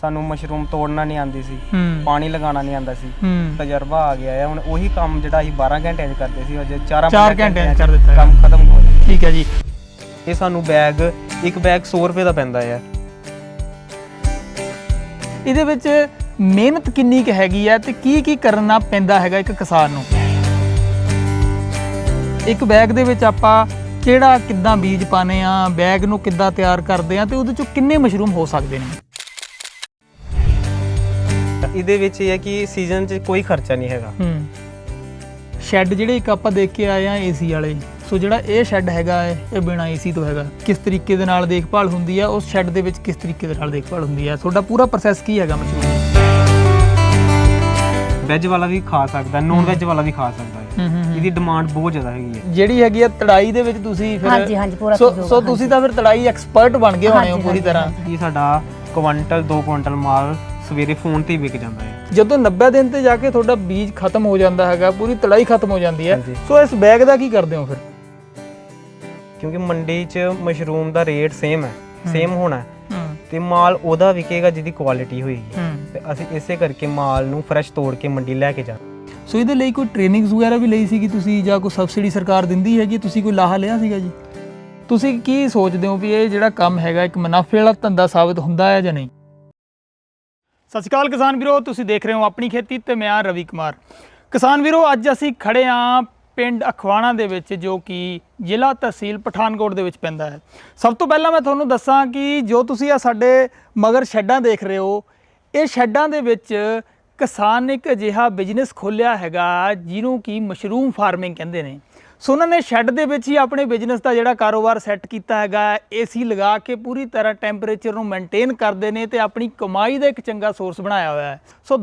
ਸਾਨੂੰ ਮਸ਼ਰੂਮ ਤੋੜਨਾ ਨਹੀਂ ਆਉਂਦੀ ਸੀ ਹੂੰ। ਪਾਣੀ ਲਗਾਉਣਾ ਨਹੀਂ ਆਉਂਦਾ ਸੀ। ਹੂੰ। ਤਜਰਬਾ ਆ ਗਿਆ ਹੈ। ਹੁਣ ਉਹੀ ਕੰਮ ਜਿਹੜਾ ਅਸੀਂ 12 ਘੰਟਿਆਂ 'ਚ ਕਰਦੇ ਸੀ ਅਜੇ 4 ਚਾਰ ਘੰਟਿਆਂ 'ਚ ਕਰ ਦਿੱਤਾ। ਹੈ। ਕੰਮ ਖਤਮ ਹੋ ਗਿਆ ਠੀਕ ਹੈ ਜੀ। ਇਹ ਸਾਨੂੰ ਬੈਗ ਇੱਕ ਬੈਗ 100 ਰੁਪਏ ਦਾ ਪੈਂਦਾ ਹੈ। ਇਹਦੇ ਵਿੱਚ ਮਿਹਨਤ ਕਿੰਨੀ ਕੁ ਹੈਗੀ ਹੈ ਤੇ ਕੀ ਕੀ ਕਰਨਾ ਪੈਂਦਾ ਹੈਗਾ ਇੱਕ ਕਿਸਾਨ ਨੂੰ? ਇੱਕ ਬੈਗ ਦੇ ਵਿੱਚ ਆਪਾਂ ਕਿਹੜਾ ਕਿੱਦਾਂ ਬੀਜ ਪਾਣੇ ਆ ਬੈਗ ਨੂੰ ਕਿੱਦਾਂ ਤਿਆਰ ਕਰਦੇ ਆ ਤੇ ਉਹਦੇ ਚੋਂ ਕਿੰਨੇ ਮਸ਼ਰੂਮ ਹੋ ਸਕਦੇ ਨੇ? ਇਹਦੇ ਵਿੱਚ ਇਹ ਹੈ ਕਿ ਸੀਜ਼ਨ 'ਚ ਕੋਈ ਖਰਚਾ ਨਹੀਂ ਹੈਗਾ। ਹੂੰ। ਸ਼ੈੱਡ ਜਿਹੜੇ ਇੱਕ ਆਪਾਂ ਦੇਖ ਕੇ ਆਏ ਆ ਏਸੀ ਵਾਲੇ ਸੋ ਜਿਹੜਾ ਇਹ ਸ਼ੈੱਡ ਹੈਗਾ ਹੈ ਇਹ ਬਿਨਾ ਏਸੀ ਤੋਂ ਹੈਗਾ। ਕਿਸ ਤਰੀਕੇ ਦੇ ਨਾਲ ਦੇਖਭਾਲ ਹੁੰਦੀ ਹੈ ਉਸ ਸ਼ੈੱਡ ਦੇ ਵਿੱਚ ਕਿਸ ਤਰੀਕੇ ਦੇ ਨਾਲ ਦੇਖਭਾਲ ਹੁੰਦੀ ਹੈ ਤੁਹਾਡਾ ਪੂਰਾ ਪ੍ਰੋਸੈਸ ਕੀ ਹੈਗਾ ਮਸ਼ਰੂਮ ਵੈਜ ਵਾਲਾ ਵੀ ਖਾ ਸਕਦਾ ਨੌਨ ਵੈਜ ਵਾਲਾ ਵੀ ਖਾ ਸਕਦਾ ਹੈ ਹੂੰ ਹੂੰ। ਇਹਦੀ ਡਿਮਾਂਡ ਬਹੁਤ ਜ਼ਿਆਦਾ ਹੈਗੀ ਹੈ। ਜਿਹੜੀ ਹੈਗੀ ਆ ਤੜਾਈ ਦੇ ਵਿੱਚ ਤੁਸੀਂ ਫਿਰ ਹਾਂਜੀ, ਹਾਂਜੀ, ਪੂਰਾ ਸੋ ਸਹਿਯੋਗ, ਸੋ ਤੁਸੀਂ ਤਾਂ ਫਿਰ ਤੜਾਈ ਐਕਸਪਰਟ ਬਣ ਗਏ ਹੋਣੇ ਹੋ ਹਾਂਜੀ, ਪੂਰੀ ਹਾਂਜੀ, ਤਰ੍ਹਾਂ। ਇਹ ਸਾਡਾ ਕੁਆਂਟਲ 2 ਕੁਆਂਟਲ ਮਾਲ ਸਵੇਰੇ ਫੋਨ ਤੇ ਹੀ ਵਿਕ ਜਾਂਦਾ ਹੈ। ਜਦੋਂ 90 ਦਿਨ ਤੇ ਜਾ ਕੇ ਤੁਹਾਡਾ ਬੀਜ ਖਤਮ ਹੋ ਜਾਂਦਾ ਹੈਗਾ ਪੂਰੀ ਤੜਾਈ ਖਤਮ ਹੋ ਜਾਂਦੀ ਹੈ। ਹਾਂਜੀ। ਸੋ ਇਸ ਬੈਗ ਦਾ ਕੀ ਕਰਦੇ ਹੋ ਫਿਰ? ਕਿਉਂਕਿ ਮੰਡੀ 'ਚ ਮਸ਼ਰੂਮ ਦਾ ਰੇਟ ਸੇਮ ਹੈ ਸੇਮ ਹੋਣਾ ਹੈ। ਹੂੰ। ਤੇ ਮਾਲ ਉਹਦਾ ਵਿਕੇਗਾ ਜਿਹਦੀ ਕੁਆਲਿਟੀ ਹੋਏਗੀ। ਹੂੰ। ਤੇ ਅਸੀਂ ਇਸੇ ਕਰਕੇ ਮਾਲ ਨੂੰ ਫਰੈਸ਼ ਤੋੜ ਕੇ ਮੰਡੀ ਲੈ ਕੇ ਜਾਂਦੇ ਸੋ ਇਹਦੇ ਲਈ ਕੋਈ ਟ੍ਰੇਨਿੰਗਸ ਵਗੈਰਾ ਵੀ ਲਈ ਸੀਗੀ ਤੁਸੀਂ ਜਾਂ ਕੋਈ ਸਬਸਿਡੀ ਸਰਕਾਰ ਦਿੰਦੀ ਹੈਗੀ ਤੁਸੀਂ ਕੋਈ ਲਾਹਾ ਲਿਆ ਸੀਗਾ ਜੀ? ਤੁਸੀਂ ਕੀ ਸੋਚਦੇ ਹੋ ਵੀ ਇਹ ਜਿਹੜਾ ਕੰਮ ਹੈਗਾ ਇੱਕ ਮੁਨਾਫੇ ਵਾਲਾ ਧੰਦਾ ਸਾਬਤ ਹੁੰਦਾ ਹੈ ਜਾਂ ਨਹੀਂ? ਸਤਿ ਸ਼੍ਰੀ ਅਕਾਲ ਕਿਸਾਨ ਵੀਰੋ, ਤੁਸੀਂ ਦੇਖ ਰਹੇ ਹੋ ਆਪਣੀ ਖੇਤੀ ਤੇ ਮੈਂ ਹਾਂ ਰਵੀ ਕੁਮਾਰ। ਕਿਸਾਨ ਵੀਰੋ, ਅੱਜ ਅਸੀਂ ਖੜੇ ਹਾਂ ਪਿੰਡ ਅਖਵਾਣਾ ਦੇ ਵਿੱਚ, ਜੋ ਕਿ ਜ਼ਿਲ੍ਹਾ ਤਹਿਸੀਲ ਪਠਾਨਕੋਟ ਦੇ ਵਿੱਚ ਪੈਂਦਾ ਹੈ। ਸਭ ਤੋਂ ਪਹਿਲਾਂ ਮੈਂ ਤੁਹਾਨੂੰ ਦੱਸਾਂ ਕਿ ਜੋ ਤੁਸੀਂ ਆ ਸਾਡੇ ਮਗਰ ਸ਼ੈੱਡਾਂ ਦੇਖ ਰਹੇ ਹੋ, ਇਹ ਸ਼ੈੱਡਾਂ ਦੇ ਵਿੱਚ ਕਿਸਾਨ ਨੇ ਇੱਕ ਅਜਿਹਾ ਬਿਜ਼ਨਸ ਖੋਲ੍ਹਿਆ ਹੈਗਾ, ਜਿਹਨੂੰ ਕਿ ਮਸ਼ਰੂਮ ਫਾਰਮਿੰਗ ਕਹਿੰਦੇ ਨੇ। ਸੋ ਉਹਨਾਂ ਨੇ ਸ਼ੈੱਡ ਦੇ ਵਿੱਚ ਹੀ ਆਪਣੇ ਬਿਜ਼ਨਸ ਦਾ ਜਿਹੜਾ ਕਾਰੋਬਾਰ ਸੈੱਟ ਕੀਤਾ ਹੈਗਾ ਏਸੀ ਲਗਾ ਕੇ ਪੂਰੀ ਤਰ੍ਹਾਂ ਟੈਂਪਰੇਚਰ ਨੂੰ ਮੇਨਟੇਨ ਕਰਦੇ ਨੇ ਤੇ ਆਪਣੀ ਕਮਾਈ ਦਾ ਇੱਕ ਚੰਗਾ ਸੋਰਸ ਬਣਾਇਆ ਹੋਇਆ ਹੈ। ਸੋ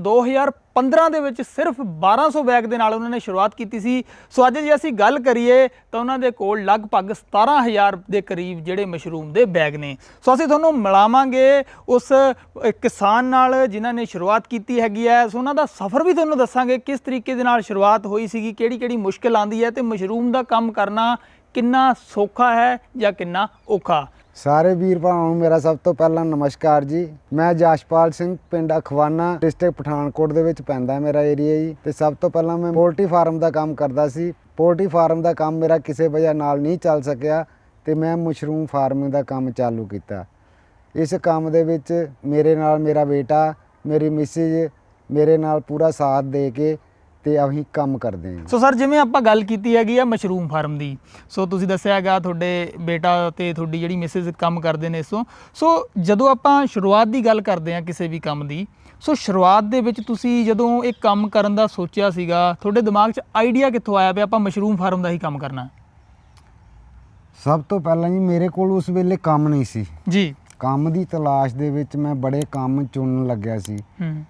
2015 ਦੇ ਵਿੱਚ ਸਿਰਫ 1200 ਬੈਗ ਦੇ ਨਾਲ ਉਹਨਾਂ ਨੇ ਸ਼ੁਰੂਆਤ ਕੀਤੀ ਸੀ। ਸੋ ਅੱਜ ਜੇ ਅਸੀਂ ਗੱਲ ਕਰੀਏ, ਤਾਂ ਉਹਨਾਂ ਦੇ ਕੋਲ ਲਗਭਗ 17000 ਦੇ ਕਰੀਬ ਜਿਹੜੇ ਮਸ਼ਰੂਮ ਦੇ ਬੈਗ ਨੇ। ਸੋ ਅਸੀਂ ਤੁਹਾਨੂੰ ਮਿਲਾਵਾਂਗੇ ਉਸ ਕਿਸਾਨ ਨਾਲ ਜਿਨ੍ਹਾਂ ਨੇ ਸ਼ੁਰੂਆਤ ਕੀਤੀ ਹੈਗੀ ਹੈ। ਸੋ ਉਹਨਾਂ ਦਾ ਸਫ਼ਰ ਵੀ ਤੁਹਾਨੂੰ ਦੱਸਾਂਗੇ, ਕਿਸ ਤਰੀਕੇ ਦੇ ਨਾਲ ਸ਼ੁਰੂਆਤ ਹੋਈ ਸੀਗੀ ਕਿਹੜੀ ਕਿਹੜੀ ਮੁਸ਼ਕਲ ਆਂਦੀ ਹੈ ਤੇ ਮਸ਼ਰੂਮ ਦਾ ਕੰਮ ਕਰਨਾ ਕਿੰਨਾ ਸੌਖਾ ਹੈ ਜਾਂ ਕਿੰਨਾ ਔਖਾ। ਸਾਰੇ ਵੀਰ ਭਰਾਵਾਂ ਨੂੰ ਮੇਰਾ ਸਭ ਤੋਂ ਪਹਿਲਾਂ ਨਮਸਕਾਰ ਜੀ। ਮੈਂ ਜਸ਼ਪਾਲ ਸਿੰਘ, ਪਿੰਡ ਅਖਵਾਨਾ, ਡਿਸਟ੍ਰਿਕਟ ਪਠਾਨਕੋਟ ਦੇ ਵਿੱਚ ਪੈਂਦਾ ਮੇਰਾ ਏਰੀਆ ਜੀ। ਤੇ ਸਭ ਤੋਂ ਪਹਿਲਾਂ ਮੈਂ ਪੋਲਟਰੀ ਫਾਰਮ ਦਾ ਕੰਮ ਕਰਦਾ ਸੀ। ਪੋਲਟਰੀ ਫਾਰਮ ਦਾ ਕੰਮ ਮੇਰਾ ਕਿਸੇ ਵਜ੍ਹਾ ਨਾਲ ਨਹੀਂ ਚੱਲ ਸਕਿਆ ਤੇ ਮੈਂ ਮਸ਼ਰੂਮ ਫਾਰਮਿੰਗ ਦਾ ਕੰਮ ਚਾਲੂ ਕੀਤਾ। ਇਸ ਕੰਮ ਦੇ ਵਿੱਚ ਮੇਰੇ ਨਾਲ ਮੇਰਾ ਬੇਟਾ, ਮੇਰੀ ਮਿਸਿਜ ਮੇਰੇ ਨਾਲ ਪੂਰਾ ਸਾਥ ਦੇ ਕੇ ਤੇ ਅਸੀਂ ਕੰਮ ਕਰਦੇ ਹਾਂ। ਸੋ ਸਰ ਜਿਵੇਂ ਆਪਾਂ ਗੱਲ ਕੀਤੀ ਹੈਗੀ ਆ ਮਸ਼ਰੂਮ ਫਾਰਮ ਦੀ ਸੋ ਤੁਸੀਂ ਦੱਸਿਆ ਹੈਗਾ ਤੁਹਾਡੇ ਬੇਟਾ ਤੇ ਤੁਹਾਡੀ ਜਿਹੜੀ ਮਿਸਿਸ ਕੰਮ ਕਰਦੇ ਨੇ ਇਸੋਂ ਸੋ ਜਦੋਂ ਆਪਾਂ ਸ਼ੁਰੂਆਤ ਦੀ ਗੱਲ ਕਰਦੇ ਆ ਕਿਸੇ ਵੀ ਕੰਮ ਦੀ ਸੋ ਸ਼ੁਰੂਆਤ ਦੇ ਵਿੱਚ ਤੁਸੀਂ ਜਦੋਂ ਇਹ ਕੰਮ ਕਰਨ ਦਾ ਸੋਚਿਆ ਸੀਗਾ ਤੁਹਾਡੇ ਦਿਮਾਗ 'ਚ ਆਈਡੀਆ ਕਿੱਥੋਂ ਆਇਆ ਵੀ ਆਪਾਂ ਮਸ਼ਰੂਮ ਫਾਰਮ ਦਾ ਹੀ ਕੰਮ ਕਰਨਾ? ਸਭ ਤੋਂ ਪਹਿਲਾਂ ਜੀ ਮੇਰੇ ਕੋਲ ਉਸ ਵੇਲੇ ਕੰਮ ਨਹੀਂ ਸੀ। ਜੀ। ਕੰਮ ਦੀ ਤਲਾਸ਼ ਦੇ ਵਿੱਚ ਮੈਂ ਬੜੇ ਕੰਮ ਚੁਣਨ ਲੱਗਿਆ ਸੀ। ਹੂੰ।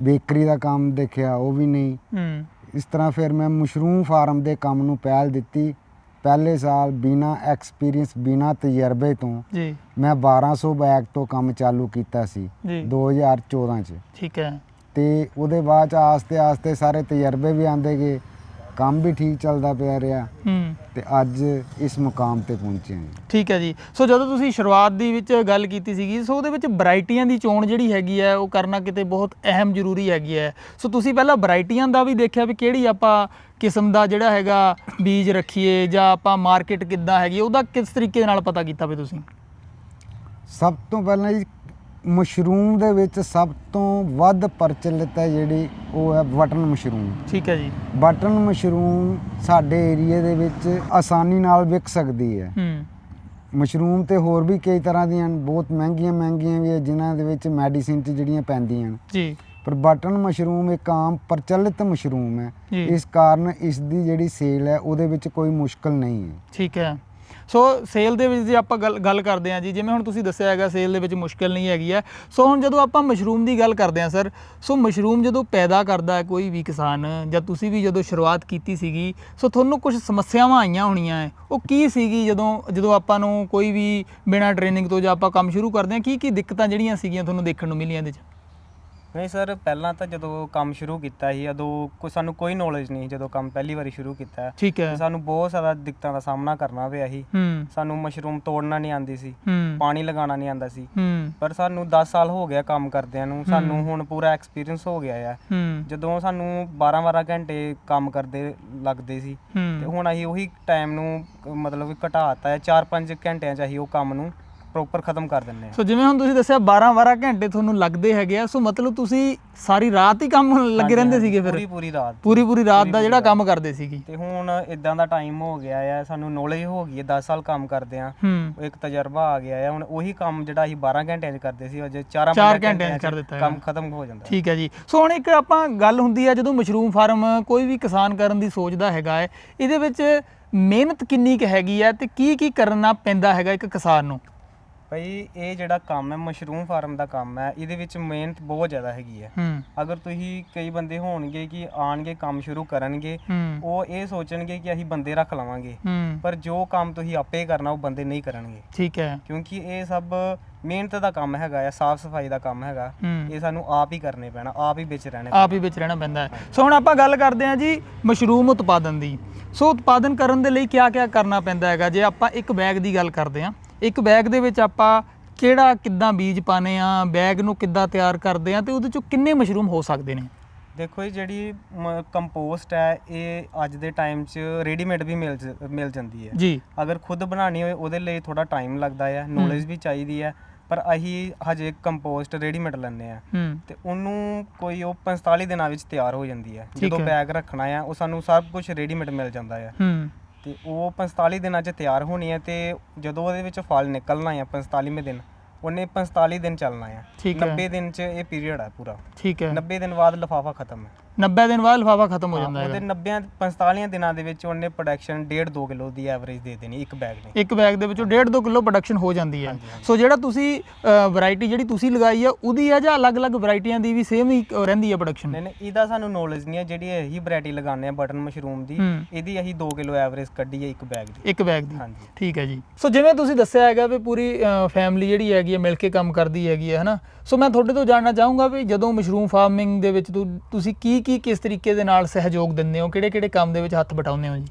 ਬੇਕਰੀ ਦਾ ਕੰਮ ਦੇਖਿਆ ਉਹ ਵੀ ਨਹੀਂ। ਹੂੰ। ਇਸ ਤਰ੍ਹਾਂ ਫਿਰ ਮੈਂ ਮਸ਼ਰੂਮ ਫਾਰਮ ਦੇ ਕੰਮ ਨੂੰ ਪਹਿਲ ਦਿੱਤੀ। ਪਹਿਲੇ ਸਾਲ ਬਿਨਾ ਐਕਸਪੀਰੀਅੰਸ ਬਿਨਾ ਤਜਰਬੇ ਤੋਂ ਜੀ। ਮੈਂ 1200 ਬੈਗ ਤੋਂ ਕੰਮ ਚਾਲੂ ਕੀਤਾ ਸੀ ਜੀ। 2014 ਚ। ਠੀਕ ਹੈ। ਤੇ ਉਹਦੇ ਬਾਅਦ ਚ ਆਸਤੇ ਆਸਤੇ ਸਾਰੇ ਤਜਰਬੇ ਵੀ ਆਂਦੇ ਗਏ। ਕੰਮ ਵੀ ਠੀਕ ਚੱਲਦਾ ਪਿਆ ਰਿਹਾ ਹੂੰ। ਤੇ ਅੱਜ ਇਸ ਮੁਕਾਮ ਤੇ ਪਹੁੰਚੇ ਹਾਂ। ਠੀਕ ਹੈ ਜੀ। ਸੋ ਜਦੋਂ ਤੁਸੀਂ ਸ਼ੁਰੂਆਤ ਦੀ ਵਿੱਚ ਗੱਲ ਕੀਤੀ ਸੀਗੀ ਸੋ ਉਹਦੇ ਵਿੱਚ ਵੈਰਾਈਟੀਆਂ ਦੀ ਚੋਣ ਜਿਹੜੀ ਹੈਗੀ ਹੈ ਉਹ ਕਰਨਾ ਕਿਤੇ ਬਹੁਤ ਅਹਿਮ ਜ਼ਰੂਰੀ ਹੈਗੀ ਹੈ। ਸੋ ਤੁਸੀਂ ਪਹਿਲਾਂ ਵੈਰਾਈਟੀਆਂ ਦਾ ਵੀ ਦੇਖਿਆ ਵੀ ਕਿਹੜੀ ਆਪਾਂ ਕਿਸਮ ਦਾ ਜਿਹੜਾ ਹੈਗਾ ਬੀਜ ਰੱਖੀਏ ਜਾਂ ਆਪਾਂ ਮਾਰਕੀਟ ਕਿੱਦਾਂ ਹੈਗੀ ਉਹਦਾ ਕਿਸ ਤਰੀਕੇ ਨਾਲ ਪਤਾ ਕੀਤਾ ਵੀ ਤੁਸੀਂ? ਸਭ ਤੋਂ ਪਹਿਲਾਂ ਜੀ ਮਸ਼ਰੂਮ ਦੇ ਵਿੱਚ ਸਭ ਤੋਂ ਵੱਧ ਪ੍ਰਚਲਿਤ ਹੈ ਜਿਹੜੀ ਉਹ ਹੈ ਬਟਨ ਮਸ਼ਰੂਮ। ਠੀਕ ਹੈ ਜੀ। ਬਟਨ ਮਸ਼ਰੂਮ ਸਾਡੇ ਏਰੀਏ ਦੇ ਵਿੱਚ ਆਸਾਨੀ ਨਾਲ ਵਿਕ ਸਕਦੀ ਹੈ। ਹੂੰ। ਮਸ਼ਰੂਮ ਤੇ ਹੋਰ ਵੀ ਕਈ ਤਰ੍ਹਾਂ ਦੀਆਂ ਬਹੁਤ ਮਹਿੰਗੀਆਂ ਮਹਿੰਗੀਆਂ ਵੀ ਹੈ ਜਿਨ੍ਹਾਂ ਦੇ ਵਿੱਚ ਮੈਡੀਸਿਨ ਚ ਜਿਹੜੀਆਂ ਪੈਂਦੀਆਂ ਹਨ। ਜੀ। ਪਰ ਬਟਨ ਮਸ਼ਰੂਮ ਇੱਕ ਆਮ ਪ੍ਰਚਲਿਤ ਮਸ਼ਰੂਮ ਹੈ। ਇਸ ਕਾਰਨ ਇਸ ਦੀ ਜਿਹੜੀ ਸੇਲ ਹੈ ਉਹਦੇ ਵਿੱਚ ਕੋਈ ਮੁਸ਼ਕਲ ਨਹੀਂ ਹੈ। ਠੀਕ ਹੈ। ਸੋ ਸੇਲ ਦੇ ਵਿੱਚ ਜੇ ਆਪਾਂ ਗੱਲ ਗੱਲ ਕਰਦੇ ਹਾਂ ਜੀ, ਜਿਵੇਂ ਹੁਣ ਤੁਸੀਂ ਦੱਸਿਆ ਹੈਗਾ ਸੇਲ ਦੇ ਵਿੱਚ ਮੁਸ਼ਕਲ ਨਹੀਂ ਹੈਗੀ ਹੈ। ਸੋ ਹੁਣ ਜਦੋਂ ਆਪਾਂ ਮਸ਼ਰੂਮ ਦੀ ਗੱਲ ਕਰਦੇ ਹਾਂ ਸਰ ਸੋ ਮਸ਼ਰੂਮ ਜਦੋਂ ਪੈਦਾ ਕਰਦਾ ਹੈ ਕੋਈ ਵੀ ਕਿਸਾਨ, ਜਾਂ ਤੁਸੀਂ ਵੀ ਜਦੋਂ ਸ਼ੁਰੂਆਤ ਕੀਤੀ ਸੀਗੀ, ਸੋ ਤੁਹਾਨੂੰ ਕੁਝ ਸਮੱਸਿਆਵਾਂ ਆਈਆਂ ਹੋਣੀਆਂ ਹੈ। ਉਹ ਕੀ ਸੀਗੀ ਜਦੋਂ ਜਦੋਂ ਆਪਾਂ ਨੂੰ ਕੋਈ ਵੀ ਬਿਨਾਂ ਟ੍ਰੇਨਿੰਗ ਤੋਂ ਜਾਂ ਆਪਾਂ ਕੰਮ ਸ਼ੁਰੂ ਕਰਦੇ ਹਾਂ? ਕੀ ਕੀ ਦਿੱਕਤਾਂ ਜਿਹੜੀਆਂ ਸੀਗੀਆਂ ਤੁਹਾਨੂੰ ਦੇਖਣ ਨੂੰ ਮਿਲੀਆਂ ਇਹਦੇ 'ਚ? ਨਹੀਂ ਸਰ ਪਹਿਲਾਂ ਤਾਂ ਜਦੋਂ ਕੰਮ ਸ਼ੁਰੂ ਕੀਤਾ ਸੀ ਉਦੋਂ ਕੋਈ ਸਾਨੂੰ ਕੋਈ ਨੌਲੇਜ ਨਹੀਂ ਸੀ ਜਦੋਂ ਕੰਮ ਪਹਿਲੀ ਵਾਰੀ ਸ਼ੁਰੂ ਕੀਤਾ। ਠੀਕ ਹੈ। ਸਾਨੂੰ ਬਹੁਤ ਜ਼ਿਆਦਾ ਦਿੱਕਤਾਂ ਦਾ ਸਾਹਮਣਾ ਕਰਨਾ ਪਿਆ ਸੀ। ਹੂੰ। ਸਾਨੂੰ ਮਸ਼ਰੂਮ ਤੋੜਨਾ ਨਹੀਂ ਆਉਂਦੀ ਸੀ। ਹੂੰ। ਪਾਣੀ ਲਗਾਉਣਾ ਨਹੀਂ ਆਉਂਦਾ ਸੀ। ਹੂੰ। ਪਰ ਸਾਨੂੰ 10 ਸਾਲ ਹੋ ਗਿਆ ਕੰਮ ਕਰਦਿਆਂ ਨੂੰ। ਸਾਨੂੰ ਹੁਣ ਪੂਰਾ ਐਕਸਪੀਰੀਅੰਸ ਹੋ ਗਿਆ ਆ। ਹੂੰ। ਜਦੋਂ ਸਾਨੂੰ 12-12 ਘੰਟੇ ਕੰਮ ਕਰਦੇ ਲੱਗਦੇ ਸੀ। ਤੇ ਹੁਣ ਅਸੀਂ ਉਹੀ ਟਾਈਮ ਨੂੰ ਮਤਲਬ ਘਟਾਤਾ ਹੈ। 4-5 ਘੰਟਿਆਂ ਚ ਅਸੀਂ ਉਹ ਕੰਮ ਨੂੰ ਪ੍ਰੋਪਰ ਖਤਮ ਕਰ ਦਿੰਨੇ ਆ। ਸੋ ਜਿਵੇਂ ਹੁਣ ਤੁਸੀਂ ਦੱਸਿਆ 12 12 ਘੰਟੇ ਤੁਹਾਨੂੰ ਲੱਗਦੇ ਹੈਗੇ ਆ। ਸੋ ਮਤਲਬ ਤੁਸੀਂ ਸਾਰੀ ਰਾਤ ਹੀ ਕੰਮ ਲੱਗੇ ਰਹਿੰਦੇ ਸੀਗੇ ਫਿਰ? ਪੂਰੀ ਪੂਰੀ ਰਾਤ। ਪੂਰੀ ਪੂਰੀ ਰਾਤ ਦਾ ਜਿਹੜਾ ਕੰਮ ਕਰਦੇ ਸੀਗੇ। ਤੇ ਹੁਣ ਇਦਾਂ ਦਾ ਟਾਈਮ ਹੋ ਗਿਆ ਆ ਸਾਨੂੰ ਨੌਲੇਜ ਹੋ ਗਈ ਹੈ 10 ਸਾਲ ਕੰਮ ਕਰਦੇ ਆ। ਇੱਕ ਤਜਰਬਾ ਆ ਗਿਆ ਆ ਹੁਣ ਉਹੀ ਕੰਮ ਜਿਹੜਾ ਅਸੀਂ 12 ਘੰਟਿਆਂ 'ਚ ਕਰਦੇ ਸੀ ਅਜੇ 4 ਚਾਰ ਘੰਟਿਆਂ 'ਚ ਕਰ ਦਿੱਤਾ ਕੰਮ ਖਤਮ ਹੋ ਜਾਂਦਾ। ਠੀਕ ਹੈ ਜੀ। ਸੋ ਹੁਣ ਇੱਕ ਆਪਾਂ ਗੱਲ ਹੁੰਦੀ ਹੈ ਜਦੋਂ ਮਸ਼ਰੂਮ ਫਾਰਮ ਕੋਈ ਵੀ ਕਿਸਾਨ ਕਰਨ ਦੀ ਸੋਚਦਾ ਹੈਗਾ ਹੈ ਇਹਦੇ ਵਿੱਚ ਮਿਹਨਤ ਕਿੰਨੀ ਕੁ ਹੈਗੀ ਹੈ ਤੇ ਕੀ ਕੀ ਕਰਨਾ ਪੈਂਦਾ ਹੈਗਾ ਇੱਕ ਕਿਸਾਨ ਨੂੰ? ਭਾਈ ਇਹ ਜਿਹੜਾ ਕੰਮ ਹੈ ਮਸ਼ਰੂਮ ਫਾਰਮ ਦਾ ਕੰਮ ਹੈ ਇਹਦੇ ਵਿੱਚ ਮਿਹਨਤ ਬਹੁਤ ਜ਼ਿਆਦਾ ਹੈਗੀ ਹੈ। ਹੂੰ। ਅਗਰ ਤੁਸੀਂ ਕਈ ਬੰਦੇ ਹੋਣਗੇ ਕਿ ਆਣਗੇ ਕੰਮ ਸ਼ੁਰੂ ਕਰਨਗੇ ਹੂੰ। ਉਹ ਇਹ ਸੋਚਣਗੇ ਕਿ ਅਸੀਂ ਬੰਦੇ ਰੱਖ ਲਵਾਂਗੇ। ਹੂੰ। ਪਰ ਜੋ ਕੰਮ ਤੁਸੀਂ ਆਪੇ ਕਰਨਾ ਉਹ ਬੰਦੇ ਨਹੀਂ ਕਰਨਗੇ। ਠੀਕ ਹੈ। ਕਿਉਂਕਿ ਇਹ ਸਭ ਮਿਹਨਤ ਦਾ ਕੰਮ ਹੈਗਾ ਆ ਸਾਫ਼ ਸਫ਼ਾਈ ਦਾ ਕੰਮ ਹੈਗਾ ਹੂੰ। ਇਹ ਸਾਨੂੰ ਆਪ ਹੀ ਕਰਨੇ ਪੈਣਾ ਆਪ ਹੀ ਵਿੱਚ ਰਹਿਣੇ ਆਪ ਹੀ ਵਿੱਚ ਰਹਿਣਾ ਪੈਂਦਾ ਹੈ। ਸੋ ਹੁਣ ਆਪਾਂ ਗੱਲ ਕਰਦੇ ਹਾਂ ਜੀ ਮਸ਼ਰੂਮ ਉਤਪਾਦਨ ਦੀ। ਸੋ ਉਤਪਾਦਨ ਕਰਨ ਦੇ ਲਈ ਕਿਆ ਕਿਆ ਕਰਨਾ ਪੈਂਦਾ ਹੈਗਾ? ਜੇ ਆਪਾਂ ਇੱਕ ਬੈਗ ਦੀ ਗੱਲ ਕਰਦੇ ਹਾਂ ਇੱਕ ਬੈਗ ਦੇ ਵਿੱਚ ਆਪਾਂ ਕਿਹੜਾ ਕਿੱਦਾਂ ਬੀਜ ਪਾਣੇ ਆ ਬੈਗ ਨੂੰ ਕਿੱਦਾਂ ਤਿਆਰ ਕਰਦੇ ਆ ਤੇ ਉਹਦੇ ਚੋਂ ਕਿੰਨੇ ਮਸ਼ਰੂਮ ਹੋ ਸਕਦੇ ਨੇ? ਦੇਖੋ ਜੀ ਜਿਹੜੀ ਕੰਪੋਸਟ ਹੈ ਇਹ ਅੱਜ ਦੇ ਟਾਈਮ 'ਚ ਰੈਡੀਮੇਡ ਵੀ ਮਿਲ ਮਿਲ ਜਾਂਦੀ ਹੈ। ਜੀ। ਅਗਰ ਖੁਦ ਬਣਾਉਣੀ ਹੋਵੇ ਉਹਦੇ ਲਈ ਥੋੜਾ ਟਾਈਮ ਲੱਗਦਾ ਹੈ ਨੌਲੇਜ ਵੀ ਚਾਹੀਦੀ ਹੈ ਪਰ ਅਸੀਂ ਹਜੇ ਕੰਪੋਸਟ ਰੈਡੀਮੇਡ ਲੈਂਦੇ ਆ ਤੇ ਉਹਨੂੰ ਕੋਈ ਉਹ 45 ਦਿਨਾਂ ਵਿੱਚ ਤਿਆਰ ਹੋ ਜਾਂਦੀ ਹੈ। ਜਦੋਂ। ਬੈਗ ਰੱਖਣਾ ਆ ਉਹ ਸਾਨੂੰ ਸਭ ਕੁਝ ਰੈਡੀਮੇਡ ਮਿਲ ਜਾਂਦਾ ਹੂੰ। ਤੇ ਉਹ 45 ਦਿਨਾਂ 'ਚ ਤਿਆਰ ਹੋਣੀ ਹੈ ਤੇ ਜਦੋਂ ਉਹਦੇ ਵਿੱਚ ਫਲ ਨਿਕਲਣਾ ਹੈ 45ਵੇਂ ਦਿਨ ਉਹਨੇ 45 ਦਿਨ ਚੱਲਣਾ ਹੈ। ਠੀਕ ਹੈ। 90 ਦਿਨ 'ਚ ਇਹ ਪੀਰੀਅਡ ਹੈ ਪੂਰਾ। ਠੀਕ ਹੈ। 90 ਦਿਨ ਬਾਅਦ ਲਿਫਾਫਾ ਖਤਮ ਹੈ। 90 ਦਿਨ ਬਾਅਦ ਲਿਫਾਫਾ ਖਤਮ ਹੋ ਜਾਂਦਾ ਉਹਦੇ ਹੈਗਾ। 90 45 ਦਿਨਾਂ ਦੇ ਵਿੱਚ ਉਹਨੇ ਪ੍ਰੋਡਕਸ਼ਨ 1.5 2 ਕਿਲੋ ਦੀ ਐਵਰੇਜ ਦੇ ਦੇਣੀ ਇੱਕ ਬੈਗ ਨੇ ਇੱਕ ਬੈਗ ਦੇ ਵਿੱਚੋਂ 1.5 2 ਕਿਲੋ ਪ੍ਰੋਡਕਸ਼ਨ ਹੋ ਜਾਂਦੀ ਹੈ। ਸੋ ਜਿਹੜਾ ਤੁਸੀਂ ਵੈਰਾਈਟੀ ਜਿਹੜੀ ਤੁਸੀਂ ਲਗਾਈ ਆ ਉਹਦੀ ਆ ਜਾਂ ਅਲੱਗ-ਅਲੱਗ ਵੈਰਾਈਟੀਆਂ ਦੀ ਵੀ ਸੇਮ ਹੀ ਅ, ਰਹਿੰਦੀ ਹੈ ਪ੍ਰੋਡਕਸ਼ਨ ਨਹੀਂ ਨਹੀਂ ਇਹਦਾ ਸਾਨੂੰ ਨੌਲੇਜ ਨਹੀਂ ਹੈ ਜਿਹੜੀ ਇਹੀ ਵੈਰਾਈਟੀ ਲਗਾਉਂਦੇ ਆ ਬਟਨ ਮਸ਼ਰੂਮ ਦੀ ਹੂੰ। ਇਹਦੀ ਅਸੀਂ 2 ਕਿਲੋ ਐਵਰੇਜ ਕੱਢੀ ਹੈ ਇੱਕ ਬੈਗ ਦੀ। ਇੱਕ ਬੈਗ ਦੀ। ਹਾਂਜੀ। ਠੀਕ ਹੈ ਜੀ। ਸੋ ਜਿਵੇਂ ਤੁਸੀਂ ਦੱਸਿਆ ਹੈਗਾ ਵੀ ਪੂਰੀ ਫੈਮਿਲੀ ਜਿਹੜੀ ਹੈਗੀ ਹੈ ਮਿਲ ਕੇ ਕੰਮ ਕਰਦੀ ਹੈਗੀ ਹੈ ਹਨਾ? ਸੋ ਮੈਂ ਤੁਹਾਡੇ ਤੋਂ ਜਾਣਨਾ ਚਾਹੂੰਗਾ ਵੀ ਜਦੋਂ ਮਸ਼ਰੂਮ ਫਾਰਮਿੰਗ ਦੇ ਵਿੱਚ ਤੁ- ਤੁਸੀਂ ਕੀ ਕੀ ਕਿਸ ਤਰੀਕੇ ਦੇ ਨਾਲ ਸਹਿਯੋਗ ਦਿੰਦੇ ਹੋ? ਕਿਹੜੇ ਕਿਹੜੇ ਕੰਮ ਦੇ ਵਿੱਚ ਹੱਥ ਬਟਾਉਂਦੇ ਹੋ ਜੀ?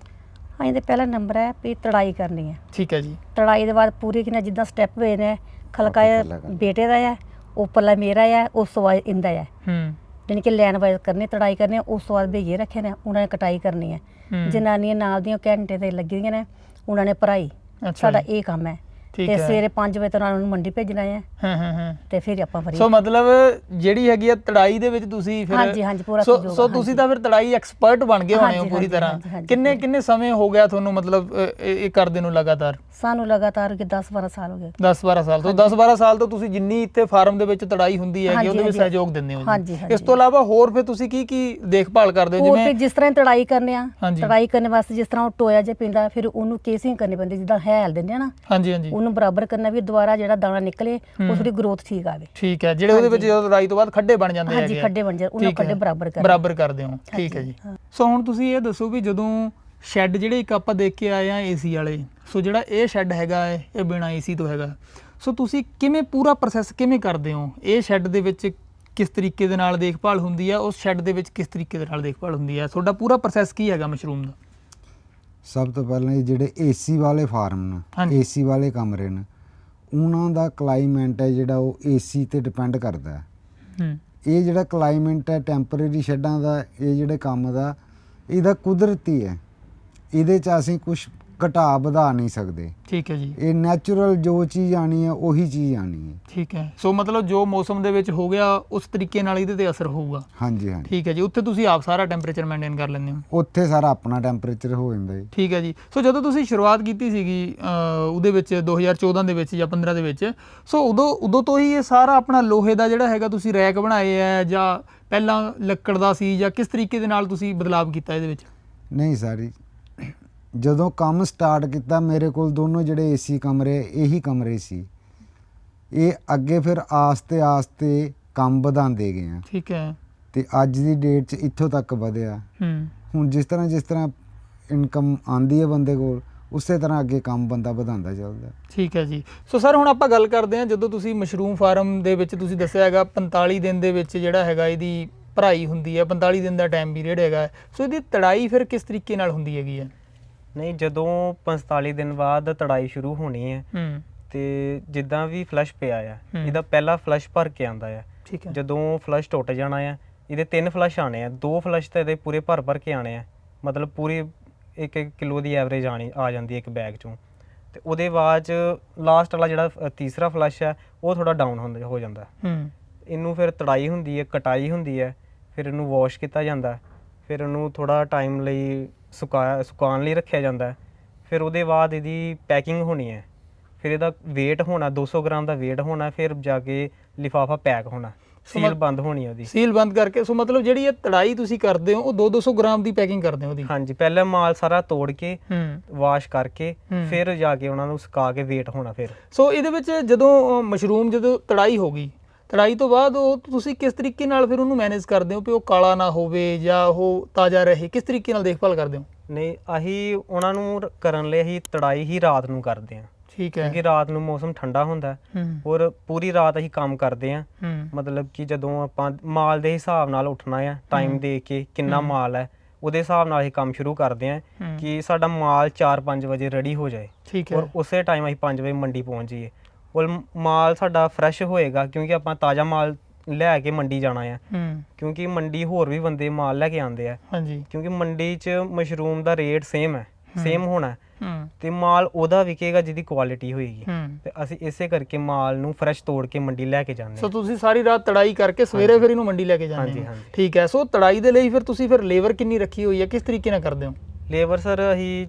ਹਾਂ ਇਹਦੇ ਪਹਿਲਾ ਨੰਬਰ ਹੈ ਵੀ ਤੜਾਈ ਕਰਨੀ ਹੈ। ਠੀਕ ਹੈ ਜੀ। ਤੜਾਈ ਦੇ ਬਾਅਦ ਪੂਰੀ ਕਿਨਾ ਜਿੱਦਾਂ ਸਟੈਪ ਹੋਏ ਨੇ ਖਲਕਾ। ਬੇਟੇ ਦਾ ਹੈ ਉੱਪਰਲਾ ਮੇਰਾ ਹੈ ਉਸ ਤੋਂ ਬਾਅਦ ਇੰਦਾ ਹੈ। ਹੂੰ। ਕਿ ਲਾਈਨ ਵਾਈਜ਼ ਕਰਨੀ ਤੜਾਈ ਕਰਨੀ ਉਸ ਤੋਂ ਬਾਅਦ ਭਈਏ ਰੱਖੇ ਨੇ ਉਹਨਾਂ ਨੇ ਕਟਾਈ ਕਰਨੀ ਹੈ। ਜਨਾਨੀਆਂ ਨਾਲ ਦੀਆਂ ਘੰਟੇ ਤੇ ਲੱਗੀਆਂ ਨੇ ਉਹਨਾਂ ਨੇ ਭਰਾਈ। ਸਾਡਾ। ਇਹ ਕੰਮ ਹੈ। ਠੀਕ ਤੇ ਹੈ। ਸਵੇਰੇ 5 ਵਜੇ ਤੋਂ ਉਹਨਾਂ ਨੂੰ ਮੰਡੀ ਭੇਜਣਾ ਹੈ। ਹਾਂ ਹਾਂ ਹਾਂ। ਤੇ ਫਿਰ ਆਪਾਂ ਫਰੀ। ਸੋ ਮਤਲਬ ਜਿਹੜੀ ਹੈਗੀ ਹੈ ਤੜਾਈ ਦੇ ਵਿੱਚ ਤੁਸੀਂ ਫਿਰ ਹਾਂਜੀ, ਹਾਂਜੀ, ਪੂਰਾ ਸੋ ਸਹਿਯੋਗ, ਸੋ ਤੁਸੀਂ ਤਾਂ ਫਿਰ ਤੜਾਈ ਐਕਸਪਰਟ ਬਣ ਗਏ ਹੋਣੇ ਹੋ ਹਾਂਜੀ, ਪੂਰੀ ਹਾਂਜੀ, ਤਰ੍ਹਾਂ। ਹਾਂਜੀ, ਕਿੰਨੇ ਕਿੰਨੇ ਸਮੇਂ ਹੋ ਗਿਆ ਤੁਹਾਨੂੰ ਮਤਲਬ ਅ, ਇਹ ਇਹ ਕਰਦੇ ਨੂੰ ਲਗਾਤਾਰ? ਸਾਨੂੰ ਲਗਾਤਾਰ ਕਿ 10 12 ਸਾਲ ਹੋ ਗਏ। 10 12 ਸਾਲ ਤੋਂ। 10 12 ਸਾਲ ਤੋਂ ਤੁਸੀਂ ਜਿੰਨੀ ਇੱਥੇ ਫਾਰਮ ਦੇ ਵਿੱਚ ਤੜਾਈ ਹੁੰਦੀ ਹੈਗੀ ਹਾਂਜੀ, ਉਹਦੇ ਵਿੱਚ ਹਾਂਜੀ। ਸਹਿਯੋਗ ਦਿੰਦੇ ਹੋ ਜੀ। ਹਾਂਜੀ। ਇਸ ਤੋਂ ਇਲਾਵਾ ਹੋਰ ਫਿਰ ਤੁਸੀਂ ਕੀ ਕੀ ਦੇਖਭਾਲ ਕਰਦੇ ਹੋ? ਹੋਰ ਫਿਰ ਜਿਵੇਂ ਜਿਸ ਤਰ੍ਹਾਂ ਤੜਾਈ ਕਰਨੇ ਆ। ਹਾਂਜੀ। ਤੜਾਈ ਕਰਨ ਵਾਸਤੇ ਜਿਸ ਤਰ੍ਹਾਂ ਉਹ ਟੋਇਆ ਜੇ ਪਿੰਦਾ ਫਿਰ ਉਹਨੂੰ ਕੇਸਿੰਗ ਕਰਨੀ ਪੈਂਦੀ ਜਿੱਦਾਂ ਹੈਲ ਦਿੰਦੇ ਆ ਨਾ। ਹਾਂਜੀ ਹਾਂਜੀ। ਉਹਨੂੰ ਬਰਾਬਰ ਕਰਨਾ ਵੀ ਦੁਬਾਰਾ ਜਿਹੜਾ ਦਾਣਾ ਨਿਕਲੇ ਉਹ ਥੋੜੀ ਗਰੋਥ ਠੀਕ ਆਵੇ। ਠੀਕ ਹੈ ਜਿਹੜੇ ਉਹਦੇ ਵਿੱਚ ਜਦੋਂ ਤੜਾਈ ਤੋਂ ਬਾਅਦ ਖੱਡੇ ਬਣ ਜਾਂਦੇ ਹਾਂਜੀ ਹੈਗੇ ਆ। ਖੱਡੇ ਬਣ ਜਾ ਉਹਨਾਂ। ਖੱਡੇ ਬਰਾਬਰ ਕਰ ਬਰਾਬਰ ਕਰਦੇ ਹੋ। ਠੀਕ ਹੈ ਹਾਂਜੀ, ਜੀ। ਸੋ ਹੁਣ ਤੁਸੀਂ ਇਹ ਦੱਸੋ ਵੀ ਜਦੋਂ ਸ਼ੈੱਡ ਜਿਹੜੇ ਇੱਕ ਆਪਾਂ ਦੇਖ ਕੇ ਆਏ ਆ ਏਸੀ ਵਾਲੇ ਸੋ ਜਿਹੜਾ ਇਹ ਸ਼ੈੱਡ ਹੈਗਾ ਇਹ ਬਿਨਾ ਏਸੀ ਤੋਂ ਹੈਗਾ। ਸੋ ਤੁਸੀਂ ਕਿਵੇਂ ਪੂਰਾ ਪ੍ਰੋਸੈਸ ਕਿਵੇਂ ਕਰਦੇ ਹੋ? ਇਹ ਸ਼ੈੱਡ ਦੇ ਵਿੱਚ ਕਿਸ ਤਰੀਕੇ ਦੇ ਨਾਲ ਦੇਖਭਾਲ ਹੁੰਦੀ ਹੈ ਉਸ ਸ਼ੈੱਡ ਦੇ ਵਿੱਚ ਕਿਸ ਤਰੀਕੇ ਦੇ ਨਾਲ ਦੇਖਭਾਲ ਹੁੰਦੀ ਹੈ ਤੁਹਾਡਾ ਪੂਰਾ ਪ੍ਰੋਸੈਸ ਕੀ ਹੈਗਾ ਮਸ਼ਰੂਮ ਦਾ? ਸਭ ਤੋਂ ਪਹਿਲਾਂ ਇਹ ਜਿਹੜੇ ਏਸੀ ਵਾਲੇ ਫਾਰਮ ਨੇ ਹਾਂਜੀ। ਏਸੀ ਵਾਲੇ ਕਮਰੇ ਨੇ ਉਹਨਾਂ ਦਾ ਕਲਾਈਮੇਟ ਹੈ ਜਿਹੜਾ ਉਹ ਏਸੀ ਤੇ ਡਿਪੈਂਡ ਕਰਦਾ ਹੈ। ਹੂੰ। ਇਹ ਜਿਹੜਾ ਕਲਾਈਮੇਟ ਹੈ ਟੈਂਪਰੇਰੀ ਸ਼ੈਡਾਂ ਦਾ ਇਹ ਜਿਹੜੇ ਕੰਮ ਦਾ ਇਹਦਾ ਕੁਦਰਤੀ ਹੈ। ਇਹਦੇ ਚ ਅਸੀਂ ਕੁਝ ਘਟਾ ਵਧਾ ਨਹੀਂ ਸਕਦੇ। ਠੀਕ ਹੈ ਜੀ। ਇਹ ਨੈਚੁਰਲ ਜੋ ਚੀਜ਼ ਆਣੀ ਹੈ ਉਹੀ ਚੀਜ਼ ਆਣੀ ਹੈ। ਠੀਕ ਹੈ। ਸੋ ਮਤਲਬ ਜੋ ਮੌਸਮ ਦੇ ਵਿੱਚ ਹੋ ਗਿਆ ਉਸ ਤਰੀਕੇ ਨਾਲ ਇਹਦੇ ਤੇ ਅਸਰ ਹੋਊਗਾ। ਹਾਂਜੀ ਹਾਂਜੀ। ਠੀਕ ਹੈ ਜੀ। ਉੱਥੇ ਤੁਸੀਂ ਆਪ ਸਾਰਾ ਟੈਂਪਰੇਚਰ ਮੇਨਟੇਨ ਕਰ ਲੈਂਦੇ ਹੋ। ਉੱਥੇ ਸਾਰਾ ਆਪਣਾ ਟੈਂਪਰੇਚਰ ਹੋ ਜਾਂਦਾ ਹੈ ਠੀਕ ਹੈ ਜੀ। ਸੋ ਜਦੋਂ ਤੁਸੀਂ ਸ਼ੁਰੂਆਤ ਕੀਤੀ ਸੀਗੀ ਉਹਦੇ ਵਿੱਚ 2014 ਦੇ ਵਿੱਚ ਜਾਂ 15 ਦੇ ਵਿੱਚ ਸੋ ਉਦੋਂ ਉਦੋਂ ਤੋਂ ਹੀ ਇਹ ਸਾਰਾ ਆਪਣਾ ਲੋਹੇ ਦਾ ਜਿਹੜਾ ਹੈਗਾ ਤੁਸੀਂ ਰੈਕ ਬਣਾਏ ਆ ਜਾਂ ਪਹਿਲਾਂ ਲੱਕੜ ਦਾ ਸੀ ਜਾਂ ਕਿਸ ਤਰੀਕੇ ਦੇ ਨਾਲ ਤੁਸੀਂ ਬਦਲਾਵ ਕੀਤਾ ਇਹਦੇ ਵਿੱਚ? ਨਹੀਂ ਸਾਰੀ ਜਦੋਂ ਕੰਮ ਸਟਾਰਟ ਕੀਤਾ ਮੇਰੇ ਕੋਲ ਦੋਨੋਂ ਜਿਹੜੇ ਏਸੀ ਕਮਰੇ ਇਹੀ ਕਮਰੇ ਸੀ। ਇਹ ਅੱਗੇ ਫਿਰ ਆਸਤੇ ਆਸਤੇ ਕੰਮ ਵਧਾਉਂਦੇ ਗਏ ਆ। ਠੀਕ ਹੈ। ਤੇ ਅੱਜ ਦੀ ਡੇਟ 'ਚ ਇੱਥੋਂ ਤੱਕ ਵਧਿਆ। ਹੂੰ। ਹੁਣ ਜਿਸ ਤਰ੍ਹਾਂ ਜਿਸ ਤਰ੍ਹਾਂ ਇਨਕਮ ਆਂਦੀ ਹੈ ਬੰਦੇ ਕੋਲ ਉਸੇ ਤਰ੍ਹਾਂ ਅੱਗੇ ਕੰਮ ਬੰਦਾ ਵਧਾਉਂਦਾ ਚੱਲਦਾ। ਠੀਕ ਹੈ ਜੀ। ਸੋ ਸਰ ਹੁਣ ਆਪਾਂ ਗੱਲ ਕਰਦੇ ਹਾਂ ਜਦੋਂ ਤੁਸੀਂ ਮਸ਼ਰੂਮ ਫਾਰਮ ਦੇ ਵਿੱਚ ਤੁਸੀਂ ਦੱਸਿਆ ਹੈਗਾ 45 ਦਿਨ ਦੇ ਵਿੱਚ ਜਿਹੜਾ ਹੈਗਾ ਇਹਦੀ ਭਰਾਈ ਹੁੰਦੀ ਹੈ 45 ਦਿਨ ਦਾ ਟਾਈਮ ਪੀਰੀਅਡ ਹੈਗਾ। ਸੋ ਇਹਦੀ ਤੜਾਈ ਫਿਰ ਕਿਸ ਤਰੀਕੇ ਨਾਲ ਹੁੰਦੀ ਹੈਗੀ ਹੈ? ਨਹੀਂ ਜਦੋਂ 45 ਦਿਨ ਬਾਅਦ ਤੜਾਈ ਸ਼ੁਰੂ ਹੋਣੀ ਹੈ ਹੂੰ। ਤੇ ਜਿੱਦਾਂ ਵੀ ਫਲਸ਼ ਪਿਆ ਆ ਹੂੰ। ਇਹਦਾ ਪਹਿਲਾ ਫਲਸ਼ ਭਰ ਕੇ ਆਂਦਾ ਆ। ਠੀਕ ਹੈ। ਜਦੋਂ ਫਲਸ਼ ਟੁੱਟ ਜਾਣਾ ਆ ਇਹਦੇ ਤਿੰਨ ਫਲਸ਼ ਆਣੇ ਆ ਦੋ ਫਲਸ਼ ਤਾਂ ਇਹਦੇ ਪੂਰੇ ਭਰ ਭਰ ਕੇ ਆਣੇ ਆ। ਮਤਲਬ ਪੂਰੀ 1-1 ਕਿਲੋ ਦੀ ਐਵਰੇਜ ਆਣੀ ਆ ਜਾਂਦੀ ਹੈ ਇੱਕ ਬੈਗ ਚੋਂ। ਤੇ ਉਹਦੇ ਬਾਅਦ ਚ ਲਾਸਟ ਵਾਲਾ ਜਿਹੜਾ ਅ, ਤੀਸਰਾ ਫਲਸ਼ ਹੈ ਉਹ ਥੋੜਾ ਡਾਊਨ ਹੁੰਦਾ ਹੋ ਜਾਂਦਾ। ਹੂੰ। ਇਹਨੂੰ ਫਿਰ ਤੜਾਈ ਹੁੰਦੀ ਹੈ ਕਟਾਈ ਹੁੰਦੀ ਹੈ ਫਿਰ ਇਹਨੂੰ ਵਾਸ਼ ਕੀਤਾ ਜਾਂਦਾ। ਫਿਰ ਇਹਨੂੰ ਥੋੜਾ ਟਾਈਮ ਲਈ ਸੁਕਾਇਆ ਸੁਕਾਉਣ ਲਈ ਰੱਖਿਆ ਜਾਂਦਾ ਹੈ। ਫਿਰ ਉਹਦੇ ਬਾਅਦ ਇਹਦੀ ਪੈਕਿੰਗ ਹੋਣੀ ਹੈ। ਫਿਰ ਇਹਦਾ weight ਹੋਣਾ 200 ਗ੍ਰਾਮ ਦਾ weight ਹੋਣਾ ਫਿਰ ਜਾ ਕੇ ਲਿਫਾਫਾ ਪੈਕ ਹੋਣਾ। ਸੀਲ ਬੰਦ ਹੋਣੀ ਹੈ ਉਹਦੀ। ਸੀਲ ਬੰਦ ਕਰਕੇ ਸੋ ਮਤਲਬ ਜਿਹੜੀ ਇਹ ਤੜਾਈ ਤੁਸੀਂ ਕਰਦੇ ਹੋ ਉਹ 2-200 ਗ੍ਰਾਮ ਦੀ ਪੈਕਿੰਗ ਕਰਦੇ ਹੋ ਉਹਦੀ? ਹਾਂਜੀ ਪਹਿਲਾਂ ਮਾਲ ਸਾਰਾ ਤੋੜ ਕੇ ਵਾਸ਼ ਕਰਕੇ। ਫਿਰ ਜਾ ਕੇ ਉਹਨਾਂ ਨੂੰ ਸੁਕਾ ਕੇ weight ਹੋਣਾ ਫਿਰ। ਸੋ ਇਹਦੇ ਵਿੱਚ ਜਦੋਂ ਮਸ਼ਰੂਮ ਜਦੋਂ ਤੜਾਈ ਹੋ ਗਈ ਤੜਾਈ ਤੋਂ ਬਾਅਦ ਉਹ ਤੁਸੀਂ ਕਿਸ ਤਰੀਕੇ ਨਾਲ ਫਿਰ ਉਹਨੂੰ ਮੈਨੇਜ ਕਰਦੇ ਹੋ ਕਿ ਉਹ ਕਾਲਾ ਨਾ ਹੋਵੇ ਜਾਂ ਉਹ ਤਾਜ਼ਾ ਰਹੇ? ਕਿਸ ਤਰੀਕੇ ਨਾਲ ਦੇਖਭਾਲ ਕਰਦੇ ਹੋ? ਨਹੀਂ ਅਸੀਂ ਉਹਨਾਂ ਨੂੰ ਕਰਨ ਲਈ ਅਸੀਂ ਤੜਾਈ ਹੀ ਰਾਤ ਨੂੰ ਕਰਦੇ ਹਾਂ। ਠੀਕ ਹੈ। ਕਿਉਂਕਿ ਰਾਤ ਨੂੰ ਮੌਸਮ ਠੰਡਾ ਹੁੰਦਾ ਹੈ। ਔਰ ਪੂਰੀ ਰਾਤ ਅਸੀਂ ਕੰਮ ਕਰਦੇ ਹੂੰ। ਮਤਲਬ ਕਿ ਜਦੋਂ ਆਪਾਂ ਮਾਲ ਦੇ ਹਿਸਾਬ ਨਾਲ ਉੱਠਣਾ ਆ ਟਾਈਮ। ਦੇ ਕੇ ਕਿੰਨਾ। ਮਾਲ ਹੈ ਉਹਦੇ ਹਿਸਾਬ ਨਾਲ ਅਸੀਂ ਕੰਮ ਸ਼ੁਰੂ ਕਰਦੇ ਹੂੰ। ਕਿ ਸਾਡਾ ਮਾਲ 4-5 ਵਜੇ ਰੈਡੀ ਹੋ ਜਾਏ। ਔਰ ਉਸੇ ਟਾਈਮ ਅਸੀਂ 5 ਵਜੇ ਮੰਡੀ ਪਹੁੰਚ ਜਾਈਏ। ਔਰ ਮਾਲ ਸਾਡਾ ਫਰੈਸ਼ ਹੋਏਗਾ ਕਿਉਂਕਿ ਆਪਾਂ ਤਾਜ਼ਾ ਮਾਲ ਲੈ ਕੇ ਮੰਡੀ ਜਾਣਾ ਆ। ਹੂੰ। ਕਿਉਂਕਿ ਮੰਡੀ ਹੋਰ ਵੀ ਬੰਦੇ ਮਾਲ ਲੈ ਕੇ ਆਉਂਦੇ ਆ। ਹਾਂਜੀ। ਕਿਉਂਕਿ ਮੰਡੀ 'ਚ ਮਸ਼ਰੂਮ ਦਾ ਰੇਟ ਸੇਮ ਹੈ। ਸੇਮ ਹੋਣਾ ਹੈ। ਹੂੰ। ਤੇ ਮਾਲ ਉਹਦਾ ਵਿਕੇਗਾ ਜਿਹਦੀ ਕੁਆਲਿਟੀ ਹੋਏਗੀ। ਹੂੰ। ਤੇ ਅਸੀਂ ਇਸੇ ਕਰਕੇ ਮਾਲ ਨੂੰ ਫਰੈਸ਼ ਤੋੜ ਕੇ ਮੰਡੀ ਲੈ ਕੇ ਜਾਂਦੇ ਸੋ ਹਾਂ। ਤੁਸੀਂ ਸਾਰੀ ਰਾਤ ਤੜਾਈ ਕਰਕੇ ਸਵੇਰੇ ਫਿਰ ਇਹਨੂੰ ਮੰਡੀ ਲੈ ਕੇ ਜਾਂਦੇ ਹਾਂਜੀ, ਹੋ। ਹਾਂਜੀ। ਠੀਕ ਹੈ ਸੋ ਤੜਾਈ ਦੇ ਲਈ ਫਿਰ ਤੁਸੀਂ ਫਿਰ ਲੇਬਰ ਕਿੰਨੀ ਰੱਖੀ ਹੋਈ ਹੈ ਕਿਸ ਤਰੀਕੇ ਨਾਲ ਕਰਦੇ ਹੋ? ਲੇਬਰ ਸਰ ਅਸੀਂ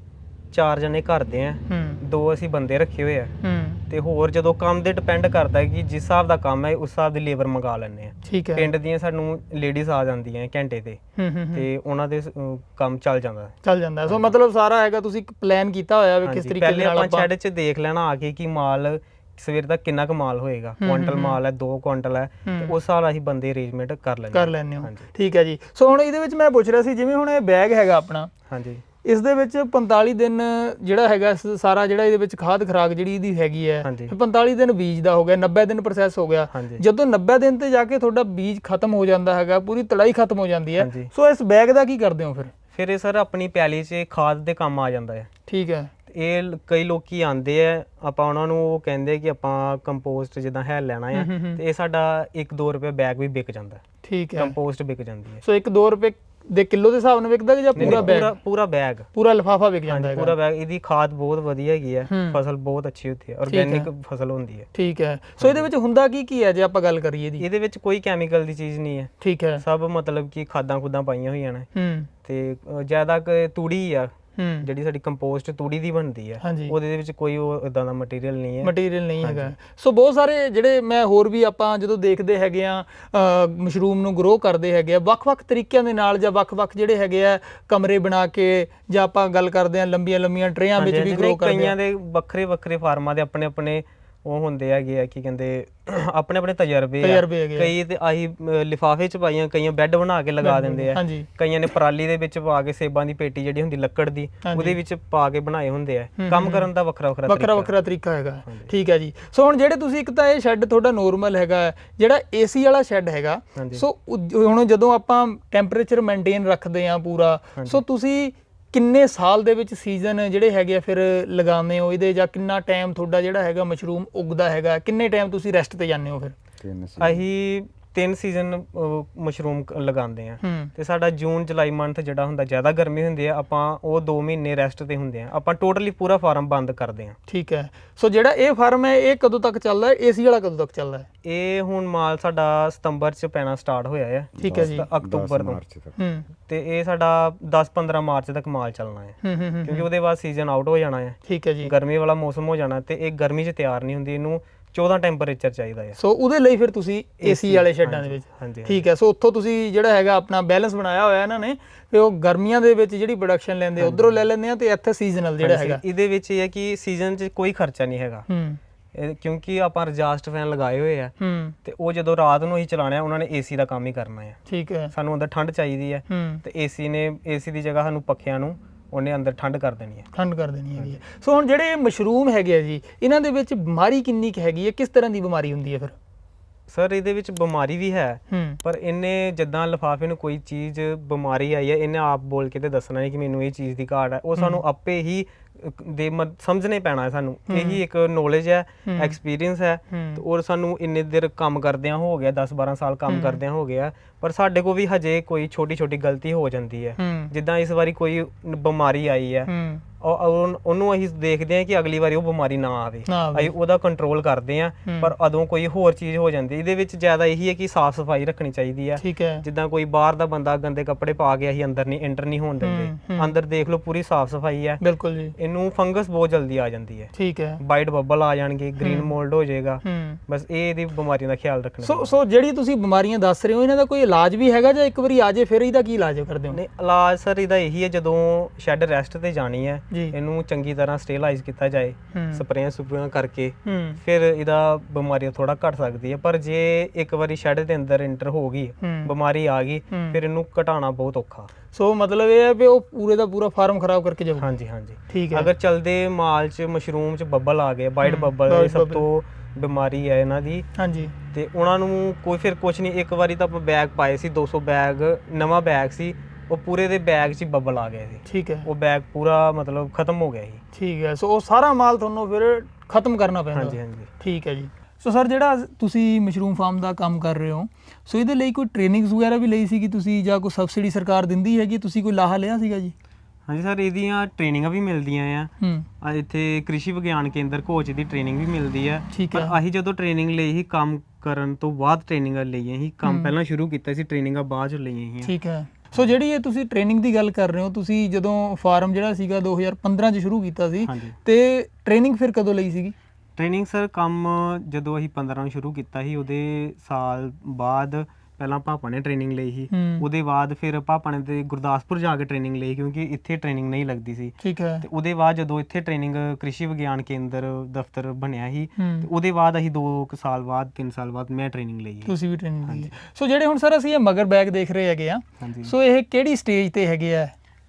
ਚਾਰ ਜਣੇ ਕਰਦੇ ਆ ਹੂੰ। ਦੋ ਅਸੀਂ ਬੰਦੇ ਰੱਖੇ ਹੋਏ ਆ। ਹੂੰ। ਤੇ ਹੋਰ ਜਦੋਂ ਕੰਮ ਦੇ ਡਿਪੈਂਡ ਕਰਦਾ ਹੈ ਕਿ ਜਿਸ ਹਿਸਾਬ ਦਾ ਕੰਮ ਹੈ ਉਸ ਹਿਸਾਬ ਦੀ ਲੇਬਰ ਮੰਗਾ ਲੈਂਦੇ ਆ ਠੀਕ ਹੈ। ਪਿੰਡ ਦੀਆਂ ਸਾਨੂੰ ਲੇਡੀਜ਼ ਆ ਜਾਂਦੀਆਂ ਘੰਟੇ ਤੇ। ਹੂੰ ਹੂੰ ਹੂੰ। ਤੇ ਉਹਨਾਂ ਦੇ ਅਹ, ਕੰਮ ਚੱਲ ਜਾਂਦਾ ਹੈ। ਚੱਲ ਜਾਂਦਾ ਹੈ। ਸੋ ਮਤਲਬ ਸਾਰਾ ਹੈਗਾ ਤੁਸੀਂ ਇੱਕ ਪਲਾਨ ਕੀਤਾ ਹੋਇਆ ਵੀ ਕਿਸ ਹਾਂਜੀ, ਤਰੀਕੇ ਪਹਿਲੇ ਨਾਲ ਆਪਾਂ ਆਪਾਂ ਸ਼ੈਡ 'ਚ ਦੇਖ ਲੈਣਾ ਆ ਕੇ ਕਿ ਮਾਲ ਸਵੇਰ ਤੱਕ ਕਿੰਨਾ ਕੁ ਮਾਲ ਹੋਏਗਾ। ਹੂੰ, ਕੁਆਂਟਲ ਹੂੰ, ਮਾਲ ਹੈ 2 ਕੁਆਂਟਲ ਹੈ ਤੇ ਹੂੰ। ਉਸ ਹਿਸਾਬ ਅਸੀਂ ਬੰਦੇ ਅਰੇਂਜਮੈਂਟ ਕਰ ਲੈਂਦੇ ਕਰ ਹਾਂ। ਲੈਂਦੇ ਹੋ। ਹਾਂਜੀ। ਠੀਕ ਹੈ ਜੀ। ਸੋ ਹੁਣ ਇਹਦੇ ਵਿੱਚ ਮੈਂ ਪੁੱਛ ਰਿਹਾ ਸੀ ਜਿਵੇਂ ਹੁਣ ਇਹ ਬੈਗ ਹੈਗਾ ਆਪਣਾ ਹਾਂਜੀ। ਇਸ ਦੇ ਵਿੱਚ 45 ਦਿਨ ਜਿਹੜਾ ਹੈਗਾ ਸਾਰਾ ਜਿਹੜਾ ਇਹਦੇ ਵਿੱਚ ਖਾਦ ਖਰਾਕ ਜਿਹੜੀ ਇਹਦੀ ਹੈਗੀ ਹੈ ਹਾਂਜੀ। ਫਿਰ 45 ਦਿਨ ਬੀਜ ਦਾ ਹੋ ਗਿਆ 90 ਦਿਨ ਪ੍ਰੋਸੈਸ ਹੋ ਗਿਆ। ਜਦੋਂ 90 ਦਿਨ ਤੇ ਜਾ ਕੇ ਤੁਹਾਡਾ ਬੀਜ ਖਤਮ ਹੋ ਜਾਂਦਾ ਹੈਗਾ ਪੂਰੀ ਤੜਾਈ ਖਤਮ ਹੋ ਜਾਂਦੀ ਹੈ। ਸੋ ਇਸ ਬੈਗ ਦਾ ਕੀ ਕਰਦੇ ਹੋ ਫਿਰ? ਫਿਰ ਇਹ ਸਰ ਆਪਣੀ ਪੈਲੀ 'ਚ ਖਾਦ ਦੇ ਕੰਮ ਆ ਜਾਂਦਾ ਹੈ। ਠੀਕ ਹੈ। ਇਹ ਕਈ ਲੋਕੀ ਆਂਦੇ ਆ ਆਪਾਂ ਉਹਨਾਂ ਨੂੰ ਉਹ ਕਹਿੰਦੇ ਕਿ ਆਪਾਂ ਕੰਪੋਸਟ ਜਿੱਦਾਂ ਹੈ ਲੈਣਾ ਆ। ਤੇ ਇਹ ਸਾਡਾ 1-2 ਰੁਪਏ ਬੈਗ ਵੀ ਵਿਕ ਜਾਂਦਾ ਠੀਕ ਹੈ। ਕੰਪੋਸਟ ਵਿਕ ਜਾਂਦੀ ਹੈ। ਸੋ 1-2 ਰੁਪਏ ਦੇ ਕਿਲੋ ਦੇ ਹਿਸਾਬ ਨਾਲ ਵਿਕਦਾ ਕਿ ਜਾਂ ਪੂਰਾ ਬੈਗ ਪੂਰਾ ਪੂਰਾ ਬੈਗ ਪੂਰਾ ਲਿਫਾਫਾ ਵਿਕ ਜਾਂਦਾ ਹੈਗਾ। ਪੂਰਾ ਬੈਗ ਇਹਦੀ ਖਾਦ ਬਹੁਤ ਵਧੀਆ ਹੈਗੀ ਹੈ ਹੂੰ। ਫਸਲ ਬਹੁਤ ਅੱਛੀ ਹੁੰਦੀ ਹੈ। ਆਰਗੇਨਿਕ ਫਸਲ ਹੁੰਦੀ ਹੈ ਠੀਕ ਹੈ। ਸੋ ਇਹਦੇ ਵਿੱਚ ਹੁੰਦਾ ਕੀ ਕੀ ਹੈ ਜੇ ਆਪਾਂ ਗੱਲ ਕਰੀਏ ਇਹਦੀ? ਇਹਦੇ ਵਿੱਚ ਕੋਈ ਕੈਮੀਕਲ ਦੀ ਚੀਜ਼ ਨਹੀਂ ਹੈ ਠੀਕ ਹੈ। ਸਭ ਮਤਲਬ ਕਿ ਖਾਦਾਂ ਖੁਦਾਂ ਪਾਈਆਂ ਹੋਈਆਂ ਨੇ। ਹੂੰ। ਤੇ ਜ਼ਿਆਦਾ ਕ- ਤੂੜੀ ਆ। ਹੂੰ ਜਿਹੜੀ ਸਾਡੀ ਕੰਪੋਸਟ ਤੂੜੀ ਦੀ ਬਣਦੀ ਹੈ। ਉਹਦੇ ਦੇ ਵਿੱਚ ਕੋਈ ਉਹ ਇਦਾਂ ਦਾ ਮਟੀਰੀਅਲ ਨਹੀਂ ਹੈ। ਮਟੀਰੀਅਲ ਨਹੀਂ ਹੈਗਾ। ਸੋ ਬਹੁਤ ਸਾਰੇ ਜਿਹੜੇ ਮੈਂ ਹੋਰ ਵੀ ਆਪਾਂ ਜਦੋਂ ਦੇਖਦੇ ਹੈਗੇ ਆ ਮਸ਼ਰੂਮ ਨੂੰ ਗਰੋ ਕਰਦੇ ਹੈਗੇ ਆ ਵੱਖ-ਵੱਖ ਤਰੀਕਿਆਂ ਦੇ ਨਾਲ ਜਾਂ ਵੱਖ-ਵੱਖ ਜਿਹੜੇ ਹੈਗੇ ਆ ਕਮਰੇ ਬਣਾ ਕੇ ਜਾਂ ਆਪਾਂ ਗੱਲ ਕਰਦੇ ਆ ਲੰਬੀਆਂ ਲੰਬੀਆਂ ਟਰੇਆਂ ਵਿੱਚ ਵੀ ਗਰੋ ਕਰਦੇ ਕਈਆਂ ਆ ਦੇ ਵੱਖਰੇ ਵੱਖਰੇ ਫਾਰਮਾਂ ਦੇ ਆਪਣੇ ਆਪਣੇ ਉਹ ਹੁੰਦੇ ਹੈਗੇ ਆ ਕੀ ਕਹਿੰਦੇ ਆਪਣੇ ਆਪਣੇ ਤਜਰਬੇ ਆ। ਤਜਰਬੇ ਹੈਗੇ ਆ। ਕਈ ਤੇ ਆਹੀ ਅ, ਲਿਫਾਫੇ ਚ ਪਾਈਆਂ ਕਈਆਂ ਬੈੱਡ ਬਣਾ ਕੇ ਲਗਾ ਦਿੰਦੇ ਆ। ਹਾਂਜੀ। ਕਈਆਂ ਨੇ ਪਰਾਲੀ ਦੇ ਵਿੱਚ ਪਾ ਕੇ ਸੇਬਾਂ ਦੀ ਪੇਟੀ ਜਿਹੜੀ ਹੁੰਦੀ ਲੱਕੜ ਦੀ ਹਾਂਜੀ। ਉਹਦੇ ਵਿੱਚ ਪਾ ਕੇ ਬਣਾਏ ਹੁੰਦੇ ਆ। ਕੰਮ ਕਰਨ ਦਾ ਵੱਖਰਾ ਵੱਖਰਾ ਵੱਖਰਾ ਤਰੀਕਾ। ਵੱਖਰਾ ਤਰੀਕਾ ਹੈਗਾ। ਠੀਕ ਹੈ ਜੀ। ਸੋ ਹੁਣ ਜਿਹੜੇ ਤੁਸੀਂ ਇੱਕ ਤਾਂ ਇਹ ਸ਼ੈੱਡ ਤੁਹਾਡਾ ਨੋਰਮਲ ਹੈਗਾ ਹੈ, ਜਿਹੜਾ ਏਸੀ ਵਾਲਾ ਸ਼ੈੱਡ ਹੈਗਾ ਹਾਂਜੀ। ਸੋ ਉ- ਹੁਣ ਜਦੋਂ ਆਪਾਂ ਟੈਂਪਰੇਚਰ ਮੇਨਟੇਨ ਰੱਖਦੇ ਆ ਪੂਰਾ ਸੋ ਤੁਸੀਂ ਕਿੰਨੇ ਸਾਲ ਦੇ ਵਿੱਚ ਸੀਜ਼ਨ ਜਿਹੜੇ ਹੈਗੇ ਆ ਫਿਰ ਲਗਾਉਂਦੇ ਹੋ ਇਹਦੇ ਜਾਂ ਕਿੰਨਾ ਟਾਈਮ ਤੁਹਾਡਾ ਜਿਹੜਾ ਹੈਗਾ ਮਸ਼ਰੂਮ ਉਗਦਾ ਹੈਗਾ? ਕਿੰਨੇ ਟਾਈਮ ਤੁਸੀਂ ਰੈਸਟ ਤੇ ਜਾਂਦੇ ਹੋ ਫਿਰ? ਤਿੰਨ ਸੀ ਅਸੀਂ ਤਿੰਨ ਸੀਜ਼ਨ ਮਸ਼ਰੂਮ ਲਗਾਉਂਦੇ ਆ। ਹੂੰ। ਤੇ ਸਾਡਾ ਜੂਨ ਜੁਲਾਈ ਮੰਥ ਜਿਹੜਾ ਹੁੰਦਾ ਜ਼ਿਆਦਾ ਗਰਮੀ ਹੁੰਦੀ ਆ ਆਪਾਂ ਉਹ 2 ਮਹੀਨੇ ਰੈਸਟ ਤੇ ਹੁੰਦੇ ਆ। ਆਪਾਂ ਟੋਟਲੀ ਪੂਰਾ ਫਾਰਮ ਬੰਦ ਕਰਦੇ ਆ। ਠੀਕ ਹੈ। ਸੋ ਜਿਹੜਾ ਇਹ ਫਾਰਮ ਹੈ ਇਹ ਕਦੋਂ ਤੱਕ ਚੱਲਦਾ ਹੈ? ਏਸੀ ਵਾਲਾ ਕਦੋਂ ਤੱਕ ਚੱਲਦਾ ਹੈ? ਇਹ ਹੁਣ ਮਾਲ ਸਾਡਾ ਸਤੰਬਰ ਚ ਪੈਣਾ ਸਟਾਰਟ ਹੋਇਆ ਹੈ ਠੀਕ ਹੈ ਜੀ। ਅਕਤੂਬਰ ਤੋਂ। ਮਾਰਚ ਤੱਕ। ਹੂੰ। ਤੇ ਇਹ ਸਾਡਾ 10-15 ਮਾਰਚ ਤੱਕ ਮਾਲ ਚੱਲਣਾ ਹੈ ਹੂੰ ਹੂੰ ਹੂੰ ਕਿਉਂਕਿ ਉਹਦੇ ਬਾਅਦ ਸੀਜ਼ਨ ਆਊਟ ਹੋ ਜਾਣਾ ਹੈ ਠੀਕ ਹੈ ਜੀ। ਗਰਮੀ ਵਾਲਾ ਮੌਸਮ ਹੋ ਜਾਣਾ ਤੇ ਇਹ ਗਰਮੀ 'ਚ ਤਿਆਰ ਨਹੀਂ ਹੁੰਦੀ। ਇਹਨੂੰ 14 ਟੈਂਪਰੇਚਰ ਚਾਹੀਦਾ ਹੈ ਸੋ ਉਹਦੇ ਲਈ ਫਿਰ ਤੁਸੀਂ ਏਸੀ ਵਾਲੇ ਸ਼ੈੱਡਾਂ ਦੇ ਵਿੱਚ। ਹਾਂਜੀ ਠੀਕ ਹੈ ਸੋ ਉੱਥੋਂ ਤੁਸੀਂ ਜਿਹੜਾ ਹੈਗਾ ਆਪਣਾ ਬੈਲੈਂਸ ਬਣਾਇਆ ਹੋਇਆ ਇਹਨਾਂ ਨੇ ਤੇ ਉਹ ਗਰਮੀਆਂ ਦੇ ਵਿੱਚ ਜਿਹੜੀ ਪ੍ਰੋਡਕਸ਼ਨ ਲੈਂਦੇ ਉਧਰੋਂ ਲੈ ਲੈਂਦੇ ਆ ਤੇ ਇੱਥੇ ਸੀਜ਼ਨਲ ਜਿਹੜਾ ਹੈਗਾ। ਇਹਦੇ ਵਿੱਚ ਇਹ ਹੈ ਕਿ ਸੀਜ਼ਨ 'ਚ ਕੋਈ ਖਰਚਾ ਨਹੀਂ ਹੈਗਾ। ਕਿਉਂਕਿ ਆਪਾਂ ਰਜਾਸਟ ਫੈਨ ਲਗਾਏ ਹੋਏ ਆ। ਹੂੰ। ਤੇ ਉਹ ਜਦੋਂ ਰਾਤ ਨੂੰ ਹੀ ਚਲਾਣਾ ਹੈ ਉਹਨਾਂ ਨੇ ਏਸੀ ਦਾ ਕੰਮ ਹੀ ਕਰਨਾ ਹੈ ਠੀਕ ਹੈ। ਸਾਨੂੰ ਅੰਦਰ ਠੰਡ ਚਾਹੀਦੀ ਹੂੰ। ਤੇ ਏਸੀ ਨੇ ਏਸੀ ਦੀ ਜਗ੍ਹਾ ਸਾਨੂੰ ਪੱਖਿਆਂ ਨੂੰ ਉਹਨੇ ਅੰਦਰ ਠੰਡ ਕਰ ਦੇਣੀ ਹੈ। ਠੰਡ ਕਰ ਦੇਣੀ ਹੈਗੀ ਹੈ। ਸੋ ਹੁਣ ਜਿਹੜੇ ਮਸ਼ਰੂਮ ਹੈਗੇ ਆ ਜੀ ਇਹਨਾਂ ਦੇ ਵਿੱਚ ਬਿਮਾਰੀ ਕਿੰਨੀ ਕੁ ਹੈਗੀ ਹੈ? ਕਿਸ ਤਰ੍ਹਾਂ ਦੀ ਬਿਮਾਰੀ ਹੁੰਦੀ ਹੈ ਫਿਰ? ਸਰ ਇਹਦੇ ਵਿੱਚ ਬਿਮਾਰੀ ਵੀ ਹੈ ਹੂੰ। ਪਰ ਇਹਨੇ ਜਿੱਦਾਂ ਲਿਫਾਫੇ ਨੂੰ ਕੋਈ ਚੀਜ਼ ਬਿਮਾਰੀ ਆਈ ਹੈ ਇਹਨੇ ਆਪ ਬੋਲ ਕੇ ਤੇ ਦੱਸਣਾ ਨਹੀਂ ਕਿ ਮੈਨੂੰ ਇਹ ਚੀਜ਼ ਦੀ ਘਾਟ ਹੈ। ਉਹ ਸਾਨੂੰ ਆਪੇ ਹੀ ਅਹ, ਦੇ ਸਮਝਣੇ ਪੈਣਾ ਹੈ ਸਾਨੂੰ। ਇਹੀ ਇੱਕ ਨੋਲੇਜ ਹੈ ਹੂੰ। ਐਕਸਪੀਰੀਅੰਸ ਹੈ। ਹੂੰ। ਤੇ ਔਰ ਸਾਨੂੰ ਇੰਨੇ ਦੇਰ ਕੰਮ ਕਰਦਿਆਂ ਹੋ ਗਿਆ 10 12 ਸਾਲ ਕੰਮ ਕਰਦਿਆਂ ਹੋ ਗਿਆ ਪਰ ਸਾਡੇ ਕੋ ਵੀ ਹਜੇ ਕੋਈ ਛੋਟੀ ਛੋਟੀ ਗਲਤੀ ਹੋ ਜਾਂਦੀ ਹੈ। ਜਿੱਦਾਂ ਇਸ ਵਾਰੀ ਕੋਈ ਬਿਮਾਰੀ ਆਈ ਹੈ। ਹੂੰ। ਉਹ- ਉਹ- ਉਹਨੂੰ ਅਸੀਂ ਦੇਖਦੇ ਹਾਂ ਕਿ ਅਗਲੀ ਵਾਰੀ ਉਹ ਬਿਮਾਰੀ ਨਾ ਆਵੇ। ਅਸੀਂ ਉਹਦਾ ਕੰਟਰੋਲ ਕਰਦੇ ਹਾਂ। ਹੂੰ। ਪਰ ਅਦੋਂ ਕੋਈ ਹੋਰ ਚੀਜ਼ ਹੋ ਜਾਂਦੀ। ਇਹਦੇ ਵਿੱਚ ਜ਼ਿਆਦਾ ਇਹੀ ਹੈ ਕਿ ਸਾਫ਼ ਸਫ਼ਾਈ ਰੱਖਣੀ ਚਾਹੀਦੀ ਹੈ। ਜਿੱਦਾਂ ਕੋਈ ਬਾਹਰ ਦਾ ਬੰਦਾ ਗੰਦੇ ਕੱਪੜੇ ਪਾ ਕੇ ਅਸੀਂ ਅੰਦਰ ਨਹੀਂ ਐਂਟਰ ਨਹੀਂ ਹੋਣ ਦਿੰਦੇ। ਅੰਦਰ ਦੇਖ ਲਓ ਪੂਰੀ ਸਾਫ਼ ਸਫ਼ਾਈ ਹੈ। ਬਿਲਕੁਲ ਜੀ। ਇਹਨੂੰ ਫੰਗਸ ਬਹੁਤ ਜਲਦੀ ਆ ਜਾਂਦੀ ਹੈ। ਠੀਕ ਹੈ। ਵਾਈਟ ਬੱਬਲ ਆ ਜਾਣਗੇ ਗ੍ਰੀਨ ਮੋਲਡ ਹੋ ਜਾਏਗਾ। ਬਸ ਇਹ ਇਹਦੀ ਬਿਮਾਰੀਆਂ ਦਾ ਖਿਆਲ ਰੱਖਣਾ ਸੋ ਸੋ ਜਿਹੜੀ ਤੁਸੀਂ ਬਿਮਾਰੀਆਂ ਦੱਸ ਰਹੇ ਹੋ ਇਹਨਾਂ ਦਾ ਕੋਈ ਇਲਾਜ ਵੀ ਹੈਗਾ ਜਾਂ ਇੱਕ ਵਾਰੀ ਆ ਜੇ ਫਿਰ ਇਹਦਾ ਕੀ ਇਲਾਜ ਕਰਦੇ ਹੋ? ਨਹੀਂ ਇਲਾਜ ਸਰ ਇਹਦਾ ਇਹੀ ਹੈ ਜਦੋਂ ਸ਼ੈੱਡ ਰੈਸਟ ਤੇ ਜਾਣੀ ਹੈ ਜੀ। ਇਹਨੂੰ ਚੰਗੀ ਤਰ੍ਹਾਂ ਸਟੇਲਾਈਜ਼ ਕੀਤਾ ਜਾਏ ਹੂੰ। ਸਪਰੇਆਂ ਸੁਪਰੇਆਂ ਕਰਕੇ ਹੂੰ। ਫਿਰ ਇਹਦਾ ਬਿਮਾਰੀ ਥੋੜਾ ਘਟ ਸਕਦੀ ਹੈ ਪਰ ਜੇ ਇੱਕ ਵਾਰੀ ਸ਼ੈੱਡ ਦੇ ਅੰਦਰ ਇੰਟਰ ਹੋ ਗਈ ਹੂੰ। ਬਿਮਾਰੀ ਆ ਗਈ ਹੂੰ। ਫਿਰ ਇਹਨੂੰ ਘਟਾਉਣਾ ਬਹੁਤ ਔਖਾ। ਸੋ ਮਤਲਬ ਇਹ ਹੈ ਵੀ ਉਹ ਪੂਰੇ ਦਾ ਪੂਰਾ ਫਾਰਮ ਖਰਾਬ ਕਰਕੇ ਜਾਊ। ਹਾਂਜੀ ਹਾਂਜੀ। ਠੀਕ ਹੈ। ਅਗਰ ਚਲਦੇ ਮਾਲ ਚ ਮਸ਼ਰੂਮ ਚ ਬੱਬਲ ਆ ਗਏ ਵਾਈਟ ਬੱਬਲ ਇਹ ਸਭ। ਤੋਂ ਬਿਮਾਰੀ ਹੈ ਇਹਨਾਂ ਦੀ। ਹਾਂਜੀ। ਤੇ ਉਹਨਾਂ ਨੂੰ ਕੋਈ ਫਿਰ ਕੁਝ ਨਹੀਂ ਇੱਕ ਵਾਰੀ ਤਾਂ ਆਪਾਂ ਬੈਗ ਪਾਏ ਸੀ 200 ਬੈਗ ਨਵਾਂ ਬੈਗ ਸੀ ਉਹ ਪੂਰੇ ਦੇ ਬੈਗ 'ਚ ਹੀ ਬੱਬਲ ਆ ਗਏ ਸੀ। ਠੀਕ ਹੈ। ਉਹ ਬੈਗ ਪੂਰਾ ਮਤਲਬ ਖਤਮ ਹੋ ਗਿਆ ਸੀ। ਠੀਕ ਹੈ ਸੋ ਉਹ ਸਾਰਾ ਮਾਲ ਤੁਹਾਨੂੰ ਫਿਰ ਖਤਮ ਕਰਨਾ ਪੈਂਦਾ। ਹਾਂਜੀ ਹਾਂਜੀ। ਠੀਕ ਹੈ ਜੀ। ਸੋ ਸਰ ਜਿਹੜਾ ਤੁਸੀਂ ਮਸ਼ਰੂਮ ਫਾਰਮ ਦਾ ਕੰਮ ਕਰ ਰਹੇ ਹੋ ਸੋ ਇਹਦੇ ਲਈ ਕੋਈ ਟ੍ਰੇਨਿੰਗਸ ਵਗੈਰਾ ਵੀ ਲਈ ਸੀਗੀ ਤੁਸੀਂ ਜਾਂ ਕੋਈ ਸਬਸਿਡੀ ਸਰਕਾਰ ਦਿੰਦੀ ਹੈਗੀ ਤੁਸੀਂ ਕੋਈ ਲਾਹਾ ਲਿਆ ਸੀਗਾ ਜੀ? ਹਾਂਜੀ ਸਰ ਇਹਦੀਆਂ ਟ੍ਰੇਨਿੰਗਾਂ ਵੀ ਮਿਲਦੀਆਂ ਆ। ਹੂੰ। ਆ ਇੱਥੇ ਕ੍ਰਿਸ਼ੀ ਵਿਗਿਆਨ ਕੇਂਦਰ ਕੋਚ ਦੀ ਟ੍ਰੇਨਿੰਗ ਵੀ ਮਿਲਦੀ ਹੈ ਠੀਕ ਪਰ ਹੈ ਅਸੀਂ ਜਦੋਂ ਟ੍ਰੇਨਿੰਗ ਲਈ ਸੀ ਕੰਮ ਕਰਨ ਤੋਂ ਬਾਅਦ ਟ੍ਰੇਨਿੰਗਾਂ ਲਈਆਂ ਸੀ। ਕੰਮ ਪਹਿਲਾਂ ਸ਼ੁਰੂ ਕੀਤਾ ਸੀ ਟ੍ਰੇਨਿੰਗਾਂ ਬਾਅਦ ਚ ਲਈਆਂ ਸੀ। ਠੀਕ ਹੈ ਸੋ ਜਿਹੜੀ ਇਹ ਤੁਸੀਂ ਟ੍ਰੇਨਿੰਗ ਦੀ ਗੱਲ ਕਰ ਰਹੇ ਹੋ ਤੁਸੀਂ ਜਦੋਂ ਫਾਰਮ ਜਿਹੜਾ ਸੀਗਾ 2015 ਚ ਸ਼ੁਰੂ ਕੀਤਾ ਸੀ ਹਾਂਜੀ। ਤੇ ਟ੍ਰੇਨਿੰਗ ਫਿਰ ਕਦੋਂ ਲਈ ਸੀਗੀ? ਟ੍ਰੇਨਿੰਗ ਸਰ ਕੰਮ ਜਦੋਂ ਅਸੀਂ 15 ਨੂੰ ਸ਼ੁਰੂ ਕੀਤਾ ਸੀ ਉਹਦੇ ਸਾਲ ਬਾਅਦ ਪਹਿਲਾਂ ਪਾਪਾ ਨੇ ਟ੍ਰੇਨਿੰਗ ਲਈ ਸੀ। ਹੂੰ। ਉਹਦੇ ਬਾਅਦ ਫਿਰ ਪਾਪਾ ਨੇ ਤੇ ਗੁਰਦਾਸਪੁਰ ਜਾ ਕੇ ਟ੍ਰੇਨਿੰਗ ਲਈ ਕਿਉਂਕਿ ਇੱਥੇ ਟ੍ਰੇਨਿੰਗ ਨਹੀਂ ਲੱਗਦੀ ਸੀ। ਠੀਕ ਹੈ। ਤੇ ਉਹਦੇ ਬਾਅਦ ਜਦੋਂ ਇੱਥੇ ਟ੍ਰੇਨਿੰਗ ਕ੍ਰਿਸ਼ੀ ਵਿਗਿਆਨ ਕੇਂਦਰ ਦਫ਼ਤਰ ਬਣਿਆ ਸੀ ਹੂੰ। ਤੇ ਉਹਦੇ ਬਾਅਦ ਅਸੀਂ 2 ਸਾਲ ਬਾਅਦ 3 ਸਾਲ ਬਾਅਦ ਮੈਂ ਟ੍ਰੇਨਿੰਗ ਲਈ ਸੀ ਤੁਸੀਂ ਵੀ ਟ੍ਰੇਨਿੰਗ ਲਈ ਹੈ। ਸੋ ਜਿਹੜੇ ਹੁਣ ਸਰ ਅਸੀਂ ਇਹ ਮਗਰ ਬੈਗ ਦੇਖ ਰਹੇ ਹੈਗੇ ਆ ਹਾਂਜੀ। ਸੋ ਇਹ ਕਿਹੜੀ ਸਟੇਜ ਤੇ ਹੈਗੇ ਆ?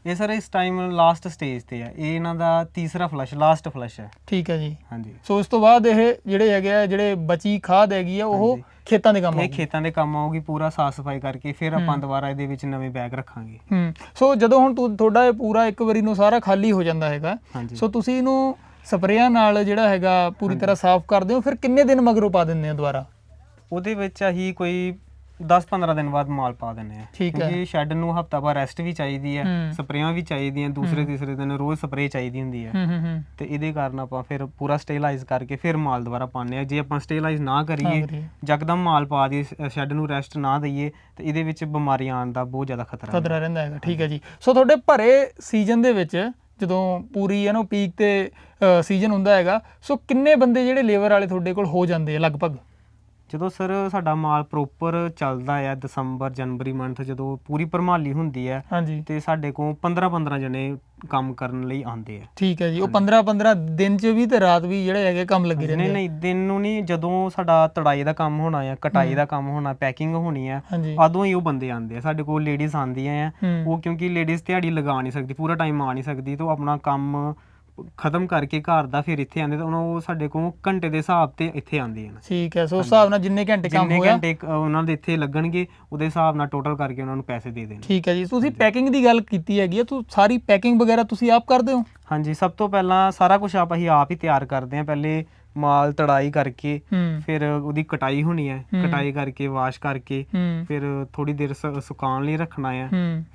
ਇਹ ਸਰ ਇਸ ਟਾਈਮ ਲਾਸਟ ਸਟੇਜ ਤੇ ਹੈ ਇਹ ਇਹਨਾਂ ਦਾ ਤੀਸਰਾ ਫਲਸ਼ ਲਾਸਟ ਫਲਸ਼ ਹੈ। ਠੀਕ ਹੈ ਜੀ। ਹਾਂਜੀ। ਸੋ ਇਸ ਤੋਂ ਬਾਅਦ ਇਹ ਜਿਹੜੇ ਹੈਗੇ ਆ ਜਿਹੜੇ ਬਚੀ ਖਾਦ ਹੈਗੀ ਆ ਉਹ ਹਾਂਜੀ। ਖੇਤਾਂ ਦੇ ਕੰਮ ਇਹ ਖੇਤਾਂ ਦੇ ਕੰਮ ਆਊਗੀ ਪੂਰਾ ਸਾਫ਼ ਸਫ਼ਾਈ ਕਰਕੇ ਫਿਰ ਆਪਾਂ ਦੁਬਾਰਾ ਇਹਦੇ ਵਿੱਚ ਨਵੇਂ ਬੈਗ ਰੱਖਾਂਗੇ। ਹੂੰ। ਸੋ ਜਦੋਂ ਹੁਣ ਤੁ- ਤੁਹਾਡਾ ਇਹ ਪੂਰਾ ਇੱਕ ਵਾਰੀ ਨੂੰ ਸਾਰਾ ਖਾਲੀ ਹੋ ਜਾਂਦਾ ਹੈਗਾ। ਹਾਂਜੀ। ਸੋ ਤੁਸੀਂ ਇਹਨੂੰ ਸਪਰੇਆਂ ਨਾਲ ਜਿਹੜਾ ਹੈਗਾ ਪੂਰੀ ਤਰ੍ਹਾਂ ਸਾਫ਼ ਕਰਦੇ ਹੋ ਫਿਰ ਕਿੰਨੇ ਦਿਨ ਮਗਰੋਂ ਪਾ ਦਿੰਦੇ ਹੋ ਦੁਬਾਰਾ? ਉਹਦੇ ਵਿੱਚ ਅਸੀਂ ਕੋਈ 10-15 ਦਿਨ ਬਾਅਦ ਮਾਲ ਪਾ ਦਿੰਨੇ ਆ। ਠੀਕ ਹੈ। ਸ਼ੈੱਡ ਨੂੰ ਹਫਤਾ ਬਾਅਦ ਰੈਸਟ ਵੀ ਚਾਹੀਦੀ ਹੈ ਹੂੰ। ਸਪਰੇਆਂ ਵੀ ਚਾਹੀਦੀਆਂ ਦੂਸਰੇ ਤੀਸਰੇ ਦਿਨ ਰੋਜ਼ ਸਪਰੇਅ ਚਾਹੀਦੀ ਹੁੰਦੀ ਹੈ। ਹੂੰ ਹੂੰ ਹੂੰ। ਤੇ ਇਹਦੇ ਕਾਰਨ ਆਪਾਂ ਫਿਰ ਪੂਰਾ ਸਟੇਲਾਈਜ਼ ਕਰਕੇ ਫਿਰ ਮਾਲ ਦੁਬਾਰਾ ਪਾਉਂਦੇ ਆ ਜੇ ਆਪਾਂ ਸਟੇਲਾਈਜ਼ ਨਾ ਕਰੀਏ ਕਰੀਏ। ਜਕਦਮ ਮਾਲ ਪਾ ਦਈਏ ਸ਼ੈੱਡ ਨੂੰ ਰੈਸਟ ਨਾ ਦਈਏ ਤੇ ਇਹਦੇ ਵਿੱਚ ਬਿਮਾਰੀ ਆਉਣ ਦਾ ਬਹੁਤ ਜ਼ਿਆਦਾ ਖਤਰਾ ਹੈ ਖਤਰਾ ਰਹਿੰਦਾ ਹੈਗਾ ਠੀਕ ਹੈ ਜੀ। ਸੋ ਤੁਹਾਡੇ ਭਰੇ ਸੀਜ਼ਨ ਦੇ ਵਿੱਚ ਜਦੋਂ ਪੂਰੀ ਹੈ ਨਾ ਪੀਕ ਤੇ ਸੀਜ਼ਨ ਹੁੰਦਾ ਹੈਗਾ ਸੋ ਕਿੰਨੇ ਬੰਦੇ ਜਿਹੜੇ ਲੇਬਰ ਵਾਲੇ ਤੁਹਾਡੇ ਕੋਲ ਹੋ ਜਾਂਦੇ ਆ ਲਗਭਗ? ਜਦੋਂ ਸਰ ਸਾਡਾ ਮਾਲ ਪ੍ਰੋਪਰ ਚੱਲਦਾ ਹੈ ਦਸੰਬਰ ਜਨਵਰੀ ਮੰਥ ਜਦੋਂ ਪੂਰੀ ਭਰਮਾਲੀ ਹੁੰਦੀ ਹੈ ਹਾਂਜੀ। ਤੇ ਸਾਡੇ ਕੋਲ 15-15 ਜਣੇ ਕੰਮ ਕਰਨ ਲਈ ਆਉਂਦੇ ਆ। ਠੀਕ ਹੈ ਜੀ ਉਹ 15 15 ਦਿਨ ਚ ਵੀ ਤੇ ਰਾਤ ਵੀ ਜਿਹੜੇ ਹੈਗੇ ਕੰਮ ਲੱਗੇ ਨਹੀਂ ਰਹਿੰਦੇ ਆ। ਨਹੀਂ ਦਿਨ ਨੂੰ ਨਹੀਂ ਜਦੋਂ ਸਾਡਾ ਤੜਾਈ ਦਾ ਕੰਮ ਹੋਣਾ ਆ ਕਟਾਈ ਦਾ ਕੰਮ ਹੋਣਾ ਪੈਕਿੰਗ ਹੋਣੀ ਆ ਉਦੋਂ ਹੀ ਉਹ ਬੰਦੇ ਆਉਂਦੇ ਆ। ਸਾਡੇ ਕੋਲ ਲੇਡੀਜ਼ ਆਉਂਦੀਆਂ ਆ ਉਹ ਕਿਉਂਕਿ ਲੇਡੀਜ਼ ਦਿਹਾੜੀ ਲਗਾ ਨਹੀਂ ਸਕਦੀ ਪੂਰਾ ਟਾਈਮ ਆ ਨਹੀਂ ਸਕਦੀ ਤਾਂ ਉਹ ਆਪਣਾ ਕੰਮ ਖਤਮ ਕਰਕੇ ਘਰ ਦਾ ਫਿਰ ਇੱਥੇ ਆਉਂਦੇ ਤਾਂ ਉਹਨਾਂ ਉਹ ਸਾਡੇ ਕੋਲ ਘੰਟੇ ਦੇ ਹਿਸਾਬ ਤੇ ਇੱਥੇ ਆਉਂਦੇ ਆ ਠੀਕ ਹੈ ਸੋ ਉਸ ਹਿਸਾਬ ਨਾਲ ਜਿੰਨੇ ਘੰਟੇ ਕੰਮ ਜਿੰਨੇ ਹੋਇਆ। ਘੰਟੇ ਕ- ਉਹਨਾਂ ਦੇ ਇੱਥੇ ਲੱਗਣਗੇ ਉਹਦੇ ਹਿਸਾਬ ਨਾਲ ਟੋਟਲ ਕਰਕੇ ਉਹਨਾਂ ਨੂੰ ਪੈਸੇ ਦੇ ਦੇਣੇ। ਠੀਕ ਹੈ ਜੀ ਤੁਸੀਂ ਪੈਕਿੰਗ ਦੀ ਗੱਲ ਕੀਤੀ ਹੈਗੀ ਆ ਤੂੰ ਸਾਰੀ ਪੈਕਿੰਗ ਵਗੈਰਾ ਤੁਸੀਂ ਆਪ ਕਰਦੇ ਹੋ? ਹਾਂਜੀ ਸਭ ਤੋਂ ਪਹਿਲਾਂ ਸਾਰਾ ਕੁਝ ਆਪ ਅਸੀਂ ਆਪ ਹੀ ਤਿਆਰ ਕਰਦੇ ਹਾਂ। ਪਹਿਲੇ ਮਾਲ ਤੜਾਈ ਕਰਕੇ ਫਿਰ ਉਹਦੀ ਕਟਾਈ ਹੋਣੀ ਹੈ। ਕਟਾਈ ਕਰਕੇ ਵਾਸ਼ ਕਰਕੇ ਫਿਰ ਥੋੜੀ ਦੇਰ ਸੁਕਾਉਣ ਲਈ ਰੱਖਣਾ ਹੈ।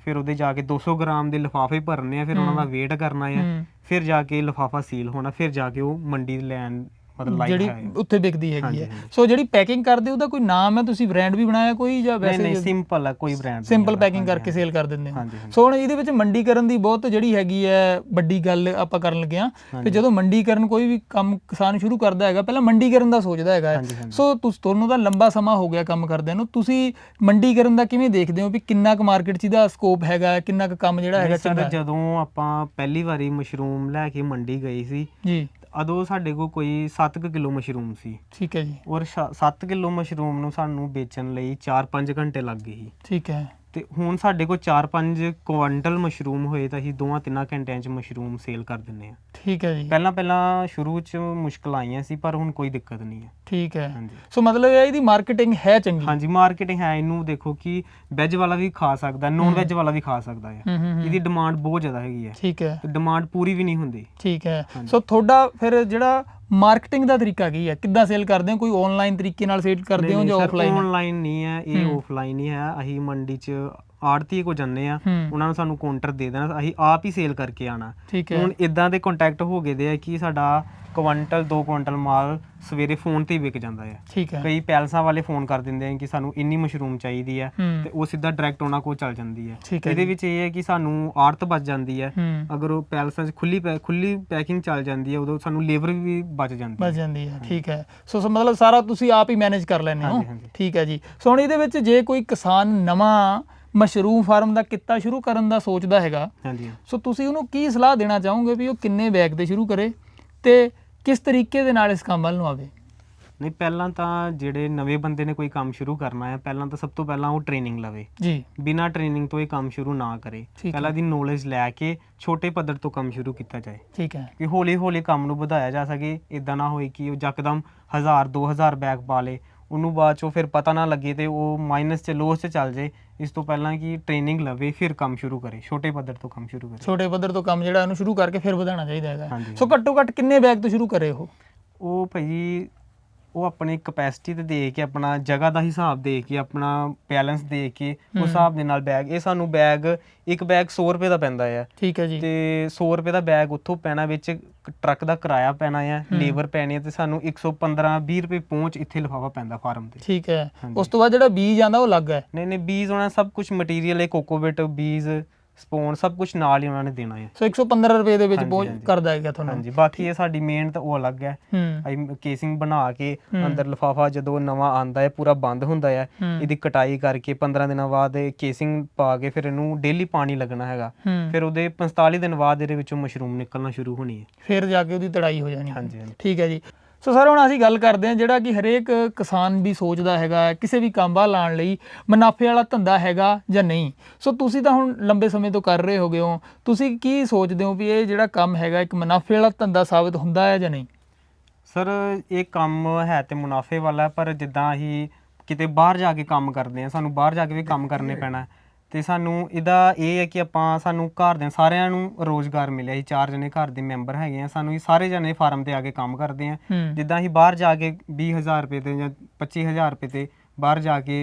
ਫਿਰ ਉਹਦੇ ਜਾ ਕੇ 200 ਗ੍ਰਾਮ ਦੇ ਲਿਫਾਫੇ ਭਰਨੇ ਆ ਫਿਰ ਉਹਨਾਂ ਦਾ weight ਕਰਨਾ ਹੂੰ। ਫਿਰ ਜਾ ਕੇ ਲਿਫਾਫਾ ਸੀਲ ਹੋਣਾ ਫਿਰ ਜਾ ਕੇ ਉਹ ਮੰਡੀ ਲੈਣ ਮਤਲਬ ਲਾਈਕ ਜਿਹੜੀ ਹੈ। ਉੱਥੇ ਵਿਕਦੀ ਹੈਗੀ ਹੈ। ਸੋ ਜਿਹੜੀ ਪੈਕਿੰਗ ਕਰਦੇ ਉਹਦਾ ਕੋਈ ਨਾਮ ਹੈ? ਤੁਸੀਂ ਬ੍ਰਾਂਡ ਵੀ ਬਣਾਇਆ ਕੋਈ ਜਾਂ ਨਹੀਂ ਨਹੀਂ ਵੈਸੇ ਸਿੰਪਲ ਹੈ ਕੋਈ ਬ੍ਰਾਂਡ ਸਿੰਪਲ ਪੈਕਿੰਗ ਕਰਕੇ ਸੇਲ ਕਰ ਦਿੰਦੇ ਹੋ। ਸੋ ਹੁਣ ਇਹਦੇ ਵਿੱਚ ਮੰਡੀਕਰਨ ਦੀ ਬਹੁਤ ਜਿਹੜੀ ਹੈਗੀ ਹੈ ਵੱਡੀ ਗੱਲ ਆਪਾਂ ਕਰਨ ਲੱਗੇ ਆ ਤੇ ਜਦੋਂ ਮੰਡੀਕਰਨ ਕੋਈ ਵੀ ਕੰਮ ਕਿਸਾਨ ਸ਼ੁਰੂ ਕਰਦਾ ਹੈਗਾ ਪਹਿਲਾਂ ਮੰਡੀਕਰਨ ਦਾ ਸੋਚਦਾ ਹੈਗਾ। ਸੋ ਤੁਸੀਂ ਤੁਹਾਨੂੰ ਤਾਂ ਲੰਬਾ ਸਮਾਂ ਹੋ ਗਿਆ ਕੰਮ ਕਰਦਿਆਂ ਨੂੰ। ਤੁਸੀਂ ਮੰਡੀਕਰਨ ਦਾ ਕਿਵੇਂ ਦੇਖਦੇ ਹੋ ਵੀ ਕਿੰਨਾ ਕੁ ਮਾਰਕੀਟ 'ਚ ਇਹਦਾ ਸਕੋਪ ਹੈਗਾ ਕਿੰਨਾ ਕੁ ਕੰਮ ਜਿਹੜਾ ਹੈਗਾ? ਜਦੋਂ ਆਪਾਂ ਪਹਿਲੀ ਵਾਰੀ ਮਸ਼ਰੂਮ ਲੈ ਕੇ ਮੰਡੀ ਗਏ ਸੀ ਜੀ। ਉਦੋਂ ਸਾਡੇ ਕੋਲ ਕੋਈ 7 ਕਿਲੋ ਮਸ਼ਰੂਮ ਸੀ। ਠੀਕ ਹੈ ਜੀ। ਔਰ 7 ਕਿਲੋ ਮਸ਼ਰੂਮ ਨੂੰ ਸਾਨੂੰ ਵੇਚਣ ਲਈ 4-5 ਘੰਟੇ ਲੱਗ ਗਏ ਸੀ। ਠੀਕ ਹੈ। ਤੇ ਹੁਣ ਸਾਡੇ ਕੋਲ 4-5 ਕੁਆਂਟਲ ਮਸ਼ਰੂਮ ਹੋਏ ਤਾਂ ਅਸੀਂ ਦੋਵਾਂ ਤਿੰਨਾਂ ਘੰਟਿਆਂ 'ਚ ਮਸ਼ਰੂਮ ਸੇਲ ਕਰ ਦਿੰਨੇ ਆ ਠੀਕ ਹੈ ਜੀ। ਪਹਿਲਾਂ ਪਹਿਲਾਂ ਸ਼ੁਰੂ 'ਚ ਮੁਸ਼ਕਲ ਆਈਆਂ ਸੀ ਪਰ ਹੁਣ ਕੋਈ ਦਿੱਕਤ ਨਹੀਂ ਹੈ। ਠੀਕ ਹੈ। ਹਾਂਜੀ। ਸੋ ਮਤਲਬ ਇਹ ਇਹਦੀ ਮਾਰਕੀਟਿੰਗ ਹੈ ਚੰਗੀ। ਹਾਂਜੀ ਮਾਰਕੀਟਿੰਗ ਹੈ ਇਹਨੂੰ ਦੇਖੋ ਕਿ ਵੈਜ ਵਾਲਾ ਵੀ ਖਾ ਸਕਦਾ ਨੌਨ ਵੈਜ ਵਾਲਾ ਵੀ ਖਾ ਸਕਦਾ ਹੈ ਹੂੰ ਹੂੰ ਹੂੰ। ਇਹਦੀ ਡਿਮਾਂਡ ਬਹੁਤ ਜ਼ਿਆਦਾ ਹੈਗੀ ਹੈ। ਠੀਕ ਹੈ। ਤੇ ਡਿਮਾਂਡ ਪੂਰੀ ਵੀ ਨਹੀਂ ਹੁੰਦੀ। ਠੀਕ ਹੈ। ਸੋ ਤੁਹਾਡਾ ਫਿਰ ਜਿਹੜਾ ਮਾਰਕੀਟਿੰਗ ਦਾ ਤਰੀਕਾ ਕੀ ਹੈ? ਕਿੱਦਾਂ ਸੇਲ ਕਰਦੇ ਹੋ? ਕੋਈ ਆਨਲਾਈਨ ਤਰੀਕੇ ਨਾਲ ਸੇਲ ਕਰਦੇ ਹੋ ਜਾਂ ਆਫਲਾਈਨ ਆਨਲਾਈਨ ਨਹੀਂ ਹੈ ਇਹ। ਆਫਲਾਈਨ ਹੀ ਹੈ। ਅਸੀਂ ਮੰਡੀ 'ਚ ਆੜਤੀ ਕੋ ਜੰਨੇ ਆ ਉਹਨਾਂ ਨੂੰ ਸਾਨੂੰ ਕਾਊਂਟਰ ਦੇ ਦੇਣਾ ਅਸੀਂ ਆਪ ਹੀ ਸੇਲ ਕਰਕੇ ਆਣਾ। ਹੁਣ ਇਦਾਂ ਦੇ ਕੰਟੈਕਟ ਹੋ ਗਏ ਦੇ ਆ ਕਿ ਸਾਡਾ ਕੁਆਂਟਲ 2 ਕੁਆਂਟਲ ਮਾਲ ਸਵੇਰੇ ਫੋਨ ਤੇ ਵਿਕ ਜਾਂਦਾ ਹੈ। ਕਈ ਪੈਲਸਾਂ ਵਾਲੇ ਫੋਨ ਕਰ ਦਿੰਦੇ ਆ ਕਿ ਸਾਨੂੰ ਇੰਨੀ ਮਸ਼ਰੂਮ ਚਾਹੀਦੀ ਹੈ। ਤੇ ਉਹ ਸਿੱਧਾ ਡਾਇਰੈਕਟ ਉਹਨਾਂ ਕੋਲ ਚੱਲ ਜਾਂਦੀ ਹੈ ਇਹਦੇ। ਵਿੱਚ ਇਹ ਹੈ ਕਿ ਸਾਨੂੰ ਆੜਤ ਬਚ ਜਾਂਦੀ ਹੈ। ਅਗਰ ਉਹ ਪੈਲਸਾਂ 'ਚ ਖੁੱਲੀ ਖੁੱਲੀ ਪੈਕਿੰਗ ਚੱਲ ਜਾਂਦੀ ਹੈ ਉਦੋਂ ਸਾਨੂੰ ਲੇਬਰ ਵੀ ਬਚ ਜਾਂਦੀ ਬਚ ਹੈ ਜਾਂਦੀ ਹੈ ਠੀਕ ਹੈ। ਸੋ ਮਤਲਬ ਸਾਰਾ ਤੁਸੀਂ ਆਪ ਹੀ ਮੈਨੇਜ ਕਰ ਲੈਂਦੇ ਹੋ। ਠੀਕ ਹੈ ਜੀ। ਸੋ ਹੁਣ ਇਹਦੇ ਵਿੱਚ ਜੇ ਕੋਈ ਕਿਸਾਨ ਨਵਾਂ ਮਸ਼ਰੂਮ ਫਾਰਮ ਦਾ ਕਿੱਤਾ ਸ਼ੁਰੂ ਕਰਨ ਦਾ ਸੋਚਦਾ ਹੈਗਾ। ਹਾਂਜੀ। ਸੋ ਤੁਸੀਂ ਉਹਨੂੰ ਕੀ ਸਲਾਹ ਦੇਣਾ ਚਾਹੋਗੇ ਵੀ ਉਹ ਕਿੰਨੇ ਬੈਗ ਤੇ ਸ਼ੁਰੂ ਕਰੇ ਤੇ ਕਿਸ ਤਰੀਕੇ ਦੇ ਨਾਲ ਇਸ ਕੰਮ ਵੱਲ ਨੂੰ ਆਵੇ? ਨਹੀਂ ਪਹਿਲਾਂ ਤਾਂ ਜਿਹੜੇ ਨਵੇਂ ਬੰਦੇ ਨੇ ਕੋਈ ਕੰਮ ਸ਼ੁਰੂ ਕਰਨਾ ਹੈ ਪਹਿਲਾਂ ਤਾਂ ਸਭ ਤੋਂ ਪਹਿਲਾਂ ਉਹ ਟ੍ਰੇਨਿੰਗ ਲਵੇ। ਜੀ। ਬਿਨਾਂ ਟ੍ਰੇਨਿੰਗ ਤੋਂ ਇਹ ਕੰਮ ਸ਼ੁਰੂ ਨਾ ਕਰੇ। ਪਹਿਲਾਂ ਦੀ ਨੌਲੇਜ ਲੈ ਕੇ ਛੋਟੇ ਪੱਧਰ ਤੋਂ ਕੰਮ ਸ਼ੁਰੂ ਕੀਤਾ ਜਾਏ। ਠੀਕ ਹੈ। ਕਿ ਹੌਲੀ ਹੌਲੀ ਕੰਮ ਨੂੰ ਵਧਾਇਆ ਜਾ ਸਕੇ। ਇਦਾਂ ਨਾ ਹੋਏ ਕਿ ਉਹ ਯਕਦਮ 1000 2000 ਬੈਗ ਪਾ ਲੇ। ਉਹਨੂੰ ਬਾਅਦ ਚੋਂ ਫਿਰ ਪਤਾ ਨਾ ਲੱਗੇ ਤੇ ਉਹ ਮਾਈਨਸ ਚ ਲੋਸ ਚ ਚੱਲ ਜਾਏ। ਇਸ ਤੋਂ ਪਹਿਲਾਂ ਕਿ ਟ੍ਰੇਨਿੰਗ ਲਵੇ ਫਿਰ ਕੰਮ ਸ਼ੁਰੂ ਕਰੇ ਛੋਟੇ ਪੱਧਰ ਤੋਂ ਕੰਮ ਸ਼ੁਰੂ ਕਰੇ। ਛੋਟੇ ਪੱਧਰ ਤੋਂ ਕੰਮ ਜਿਹੜਾ ਇਹਨੂੰ ਸ਼ੁਰੂ ਕਰਕੇ ਫਿਰ ਵਧਾਉਣਾ ਚਾਹੀਦਾ ਹੈਗਾ। ਹਾਂਜੀ, ਸੋ ਘੱਟੋ ਘੱਟ ਕਿੰਨੇ ਬੈਗ ਤੋਂ ਸ਼ੁਰੂ ਕਰੇ ਉਹ? ਉਹ ਭਾਈ ਉਹ ਆਪਣੀ ਕਪੈਸਿਟੀ ਤੇ ਦੇ ਕੇ ਆਪਣਾ ਜਗ੍ਹਾ ਦਾ ਹਿਸਾਬ ਦੇ ਕੇ ਆਪਣਾ ਬੈਲੈਂਸ ਦੇ ਕੇ ਉਸ ਹਿਸਾਬ ਦੇ ਨਾਲ ਬੈਗ ਇਹ ਸਾਨੂੰ ਬੈਗ ਇੱਕ ਬੈਗ 100 ਰੁਪਏ ਦਾ ਪੈਂਦਾ ਹੈ ਠੀਕ ਹੈ ਜੀ। ਤੇ 100 ਰੁਪਏ ਦਾ ਬੈਗ ਉੱਥੋਂ ਪੈਣਾ ਵਿੱਚ ਟਰੱਕ ਦਾ ਕਿਰਾਇਆ ਪੈਣਾ ਹੈ। ਲੇਬਰ ਪੈਣੀ ਹੈ ਤੇ ਸਾਨੂੰ 115 20 ਰੁਪਏ ਪਹੁੰਚ ਇੱਥੇ ਲਿਫਾਫਾ ਪੈਂਦਾ ਫਾਰਮ ਤੇ। ਠੀਕ ਹੈ। ਉਸ ਤੋਂ ਬਾਅਦ ਜਿਹੜਾ ਬੀਜ ਆਂਦਾ ਉਹ ਅਲੱਗ ਹੈ? ਨਹੀਂ ਨਹੀਂ ਬੀਜ ਉਹਨਾਂ ਸਭ ਕੁਝ ਮਟੀਰੀਅਲ ਹੈ ਕੋਕੋਬਿਟ ਬੀਜ ਸਪੌਨ ਸਭ ਕੁਝ ਨਾਲ ਹੀ ਉਹਨਾਂ ਨੇ ਦੇਣਾ ਹੈ। ਸੋ 115 ਰੁਪਏ ਦੇ ਵਿੱਚ ਹਾਂਜੀ, ਪਹੁੰਚ ਹਾਂਜੀ। ਕਰਦਾ ਹੈਗਾ ਤੁਹਾਨੂੰ। ਹਾਂਜੀ ਬਾਕੀ ਇਹ ਸਾਡੀ ਮਿਹਨਤ ਉਹ ਅਲੱਗ ਹੈ। ਹੂੰ। ਅਸੀਂ ਕੇਸਿੰਗ ਬਣਾ ਕੇ ਹੂੰ। ਅੰਦਰ ਲਿਫਾਫਾ ਜਦੋਂ ਨਵਾਂ ਆਂਦਾ ਹੈ ਪੂਰਾ ਬੰਦ ਹੁੰਦਾ ਹੈ ਹੂੰ। ਇਹਦੀ ਕਟਾਈ ਕਰਕੇ 15 ਦਿਨਾਂ ਬਾਅਦ ਇਹ ਕੇਸਿੰਗ ਪਾ ਕੇ ਫਿਰ ਇਹਨੂੰ ਡੇਲੀ ਪਾਣੀ ਲੱਗਣਾ ਹੈਗਾ। ਹੂੰ। ਫਿਰ ਉਹਦੇ 45 ਦਿਨ ਬਾਅਦ ਇਹਦੇ ਵਿੱਚੋਂ ਮਸ਼ਰੂਮ ਨਿਕਲਣਾ ਸ਼ੁਰੂ ਹੋਣੀ ਹੈ। ਫਿਰ ਜਾ ਕੇ ਉਹਦੀ ਤੜਾਈ ਹੋ ਜਾਣੀ। ਹਾਂਜੀ ਹਾਂਜੀ। ਠੀਕ ਹੈ ਜੀ। ਸੋ ਸਰ, ਹੁਣ ਅਸੀਂ ਗੱਲ ਕਰਦੇ ਹਾਂ ਜਿਹੜਾ ਕਿ ਹਰੇਕ ਕਿਸਾਨ ਵੀ ਸੋਚਦਾ ਹੈਗਾ, ਕਿਸੇ ਵੀ ਕੰਮ ਵੱਲ ਲਾਉਣ ਲਈ ਮੁਨਾਫੇ ਵਾਲਾ ਧੰਦਾ ਹੈਗਾ ਜਾਂ ਨਹੀਂ। ਸੋ ਤੁਸੀਂ ਤਾਂ ਹੁਣ ਲੰਬੇ ਸਮੇਂ ਤੋਂ ਕਰ ਰਹੇ ਹੋਗੇ ਹੋ। ਤੁਸੀਂ ਕੀ ਸੋਚਦੇ ਹੋ ਵੀ ਇਹ ਜਿਹੜਾ ਕੰਮ ਹੈਗਾ, ਇੱਕ ਮੁਨਾਫੇ ਵਾਲਾ ਧੰਦਾ ਸਾਬਤ ਹੁੰਦਾ ਹੈ ਜਾਂ ਨਹੀਂ? ਸਰ, ਇਹ ਕੰਮ ਹੈ ਤੇ ਮੁਨਾਫੇ ਵਾਲਾ, ਪਰ ਜਿੱਦਾਂ ਅਸੀਂ ਕਿਤੇ ਬਾਹਰ ਜਾ ਕੇ ਕੰਮ ਕਰਦੇ ਆ ਸਾਨੂੰ ਬਾਹਰ ਜਾ ਕੇ ਵੀ ਕੰਮ ਕਰਨੇ ਪੈਣਾ ਤੇ ਸਾਨੂੰ ਇਹਦਾ ਇਹ ਹੈ ਕਿ ਆਪਾਂ ਸਾਨੂੰ ਘਰ ਦੇ ਸਾਰਿਆਂ ਨੂੰ ਰੋਜ਼ਗਾਰ ਮਿਲਿਆ ਸੀ ਚਾਰ ਜਣੇ ਘਰ ਦੇ ਮੈਂਬਰ ਹੈਗੇ ਆ ਸਾਨੂੰ ਇਹ ਸਾਰੇ ਜਣੇ ਫਾਰਮ ਤੇ ਆ ਕੇ ਕੰਮ ਕਰਦੇ ਆ ਹੂੰ ਜਿੱਦਾਂ ਅਸੀਂ ਬਾਹਰ ਜਾ ਕੇ 20000 ਰੁਪਏ ਤੇ ਜਾਂ 25000 ਰੁਪਏ ਤੇ ਬਾਹਰ ਜਾ ਕੇ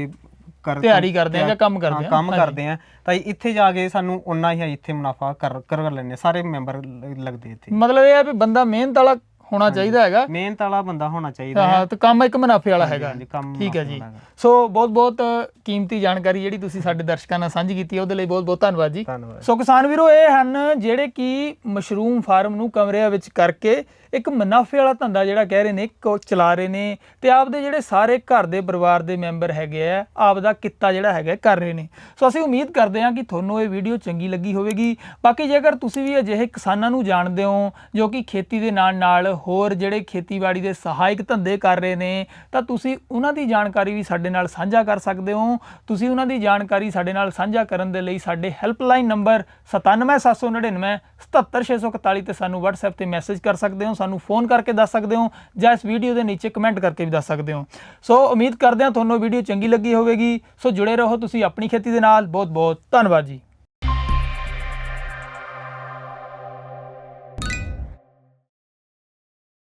ਕਰ ਤਿਆਰੀ ਕਰਦੇ ਆ ਜਾਂ ਕੰਮ ਕਰਦੇ ਹਾਂ, ਆ। ਕੰਮ ਹਾਂਜੀ। ਕਰਦੇ ਆ ਤਾਂ ਇੱਥੇ ਜਾ ਕੇ ਸਾਨੂੰ ਉਨਾ ਹੀ ਇੱਥੇ ਮੁਨਾਫਾ ਕਰ ਕਰ ਲੈਂਦੇ ਆ ਸਾਰੇ ਮੈਂਬਰ ਲੱਗਦੇ ਇੱਥੇ ਮਤਲਬ ਇਹ ਹੈ ਵੀ ਬੰਦਾ ਮਿਹਨਤ ਵਾਲਾ ਹੋਣਾ ਚਾਹੀਦਾ ਹੈਗਾ। ਮਿਹਨਤ ਵਾਲਾ ਬੰਦਾ ਹੋਣਾ ਚਾਹੀਦਾ ਹੈ ਹਾਂ। ਤੇ ਕੰਮ ਇੱਕ ਮੁਨਾਫੇ ਵਾਲਾ ਹੈਗਾ। ਠੀਕ ਹੈ ਜੀ। ਸੋ ਬਹੁਤ ਬਹੁਤ ਕੀਮਤੀ ਜਾਣਕਾਰੀ ਜਿਹੜੀ ਤੁਸੀਂ ਸਾਡੇ ਦਰਸ਼ਕਾਂ ਨਾਲ ਸਾਂਝੀ ਕੀਤੀ ਹੈ ਉਹਦੇ ਲਈ ਬਹੁਤ ਬਹੁਤ ਧੰਨਵਾਦ ਜੀ। ਸੋ ਕਿਸਾਨ ਵੀਰੋ ਇਹ ਹਨ ਜਿਹੜੇ ਕਿ ਮਸ਼ਰੂਮ ਫਾਰਮ ਨੂੰ ਕਮਰਿਆਂ ਵਿੱਚ ਕਰਕੇ ਇੱਕ ਮੁਨਾਫੇ ਵਾਲਾ ਧੰਦਾ ਜਿਹੜਾ ਕਹਿ ਰਹੇ ਨੇ ਕੋ ਚਲਾ ਰਹੇ ਨੇ ਤੇ ਆਪਦੇ ਜਿਹੜੇ ਸਾਰੇ ਘਰ ਦੇ ਪਰਿਵਾਰ ਦੇ ਮੈਂਬਰ ਹੈਗੇ ਆ, ਆਪਦਾ ਕਿੱਤਾ ਜਿਹੜਾ ਹੈਗਾ ਕਰ ਰਹੇ ਨੇ। ਸੋ ਅਸੀਂ ਉਮੀਦ ਕਰਦੇ ਹਾਂ ਕਿ ਤੁਹਾਨੂੰ ਇਹ ਵੀਡੀਓ ਚੰਗੀ ਲੱਗੀ ਹੋਵੇਗੀ। ਬਾਕੀ ਜੇਕਰ ਤੁਸੀਂ ਵੀ ਅਜਿਹੇ ਕਿਸਾਨਾਂ ਨੂੰ ਜਾਣਦੇ ਹੋ ਜੋ ਕਿ ਖੇਤੀ ਦੇ ਨਾਲ ਨਾਲ ਹੋਰ ਜਿਹੜੇ ਖੇਤੀਬਾੜੀ ਦੇ ਸਹਾਇਕ ਧੰਦੇ ਕਰ ਰਹੇ ਨੇ, ਤਾਂ ਤੁਸੀਂ ਉਹਨਾਂ ਦੀ ਜਾਣਕਾਰੀ ਵੀ ਸਾਡੇ ਨਾਲ ਸਾਂਝਾ ਕਰ ਸਕਦੇ ਹੋ। ਤੁਸੀਂ ਉਹਨਾਂ ਦੀ ਜਾਣਕਾਰੀ ਸਾਡੇ ਨਾਲ ਸਾਂਝਾ ਕਰਨ ਦੇ ਲਈ ਸਾਡੇ ਹੈਲਪਲਾਈਨ ਨੰਬਰ 97799 77641 ਤੇ ਸਾਨੂੰ WhatsApp ਤੇ ਮੈਸੇਜ ਕਰ ਸਕਦੇ ਹੋ। ਸਾਨੂੰ ਫੋਨ ਕਰਕੇ ਦੱਸ ਸਕਦੇ ਹੋ ਜਾਂ ਇਸ ਵੀਡੀਓ ਦੇ ਨੀਚੇ ਕਮੈਂਟ ਕਰਕੇ ਵੀ ਦੱਸ ਸਕਦੇ ਹੋ। ਸੋ ਉਮੀਦ ਕਰਦੇ ਹਾਂ ਤੁਹਾਨੂੰ ਵੀਡੀਓ ਚੰਗੀ ਲੱਗੀ ਹੋਵੇਗੀ। ਸੋ ਜੁੜੇ ਰਹੋ ਤੁਸੀਂ ਆਪਣੀ ਖੇਤੀ ਦੇ ਨਾਲ। ਬਹੁਤ ਬਹੁਤ ਧੰਨਵਾਦ ਜੀ।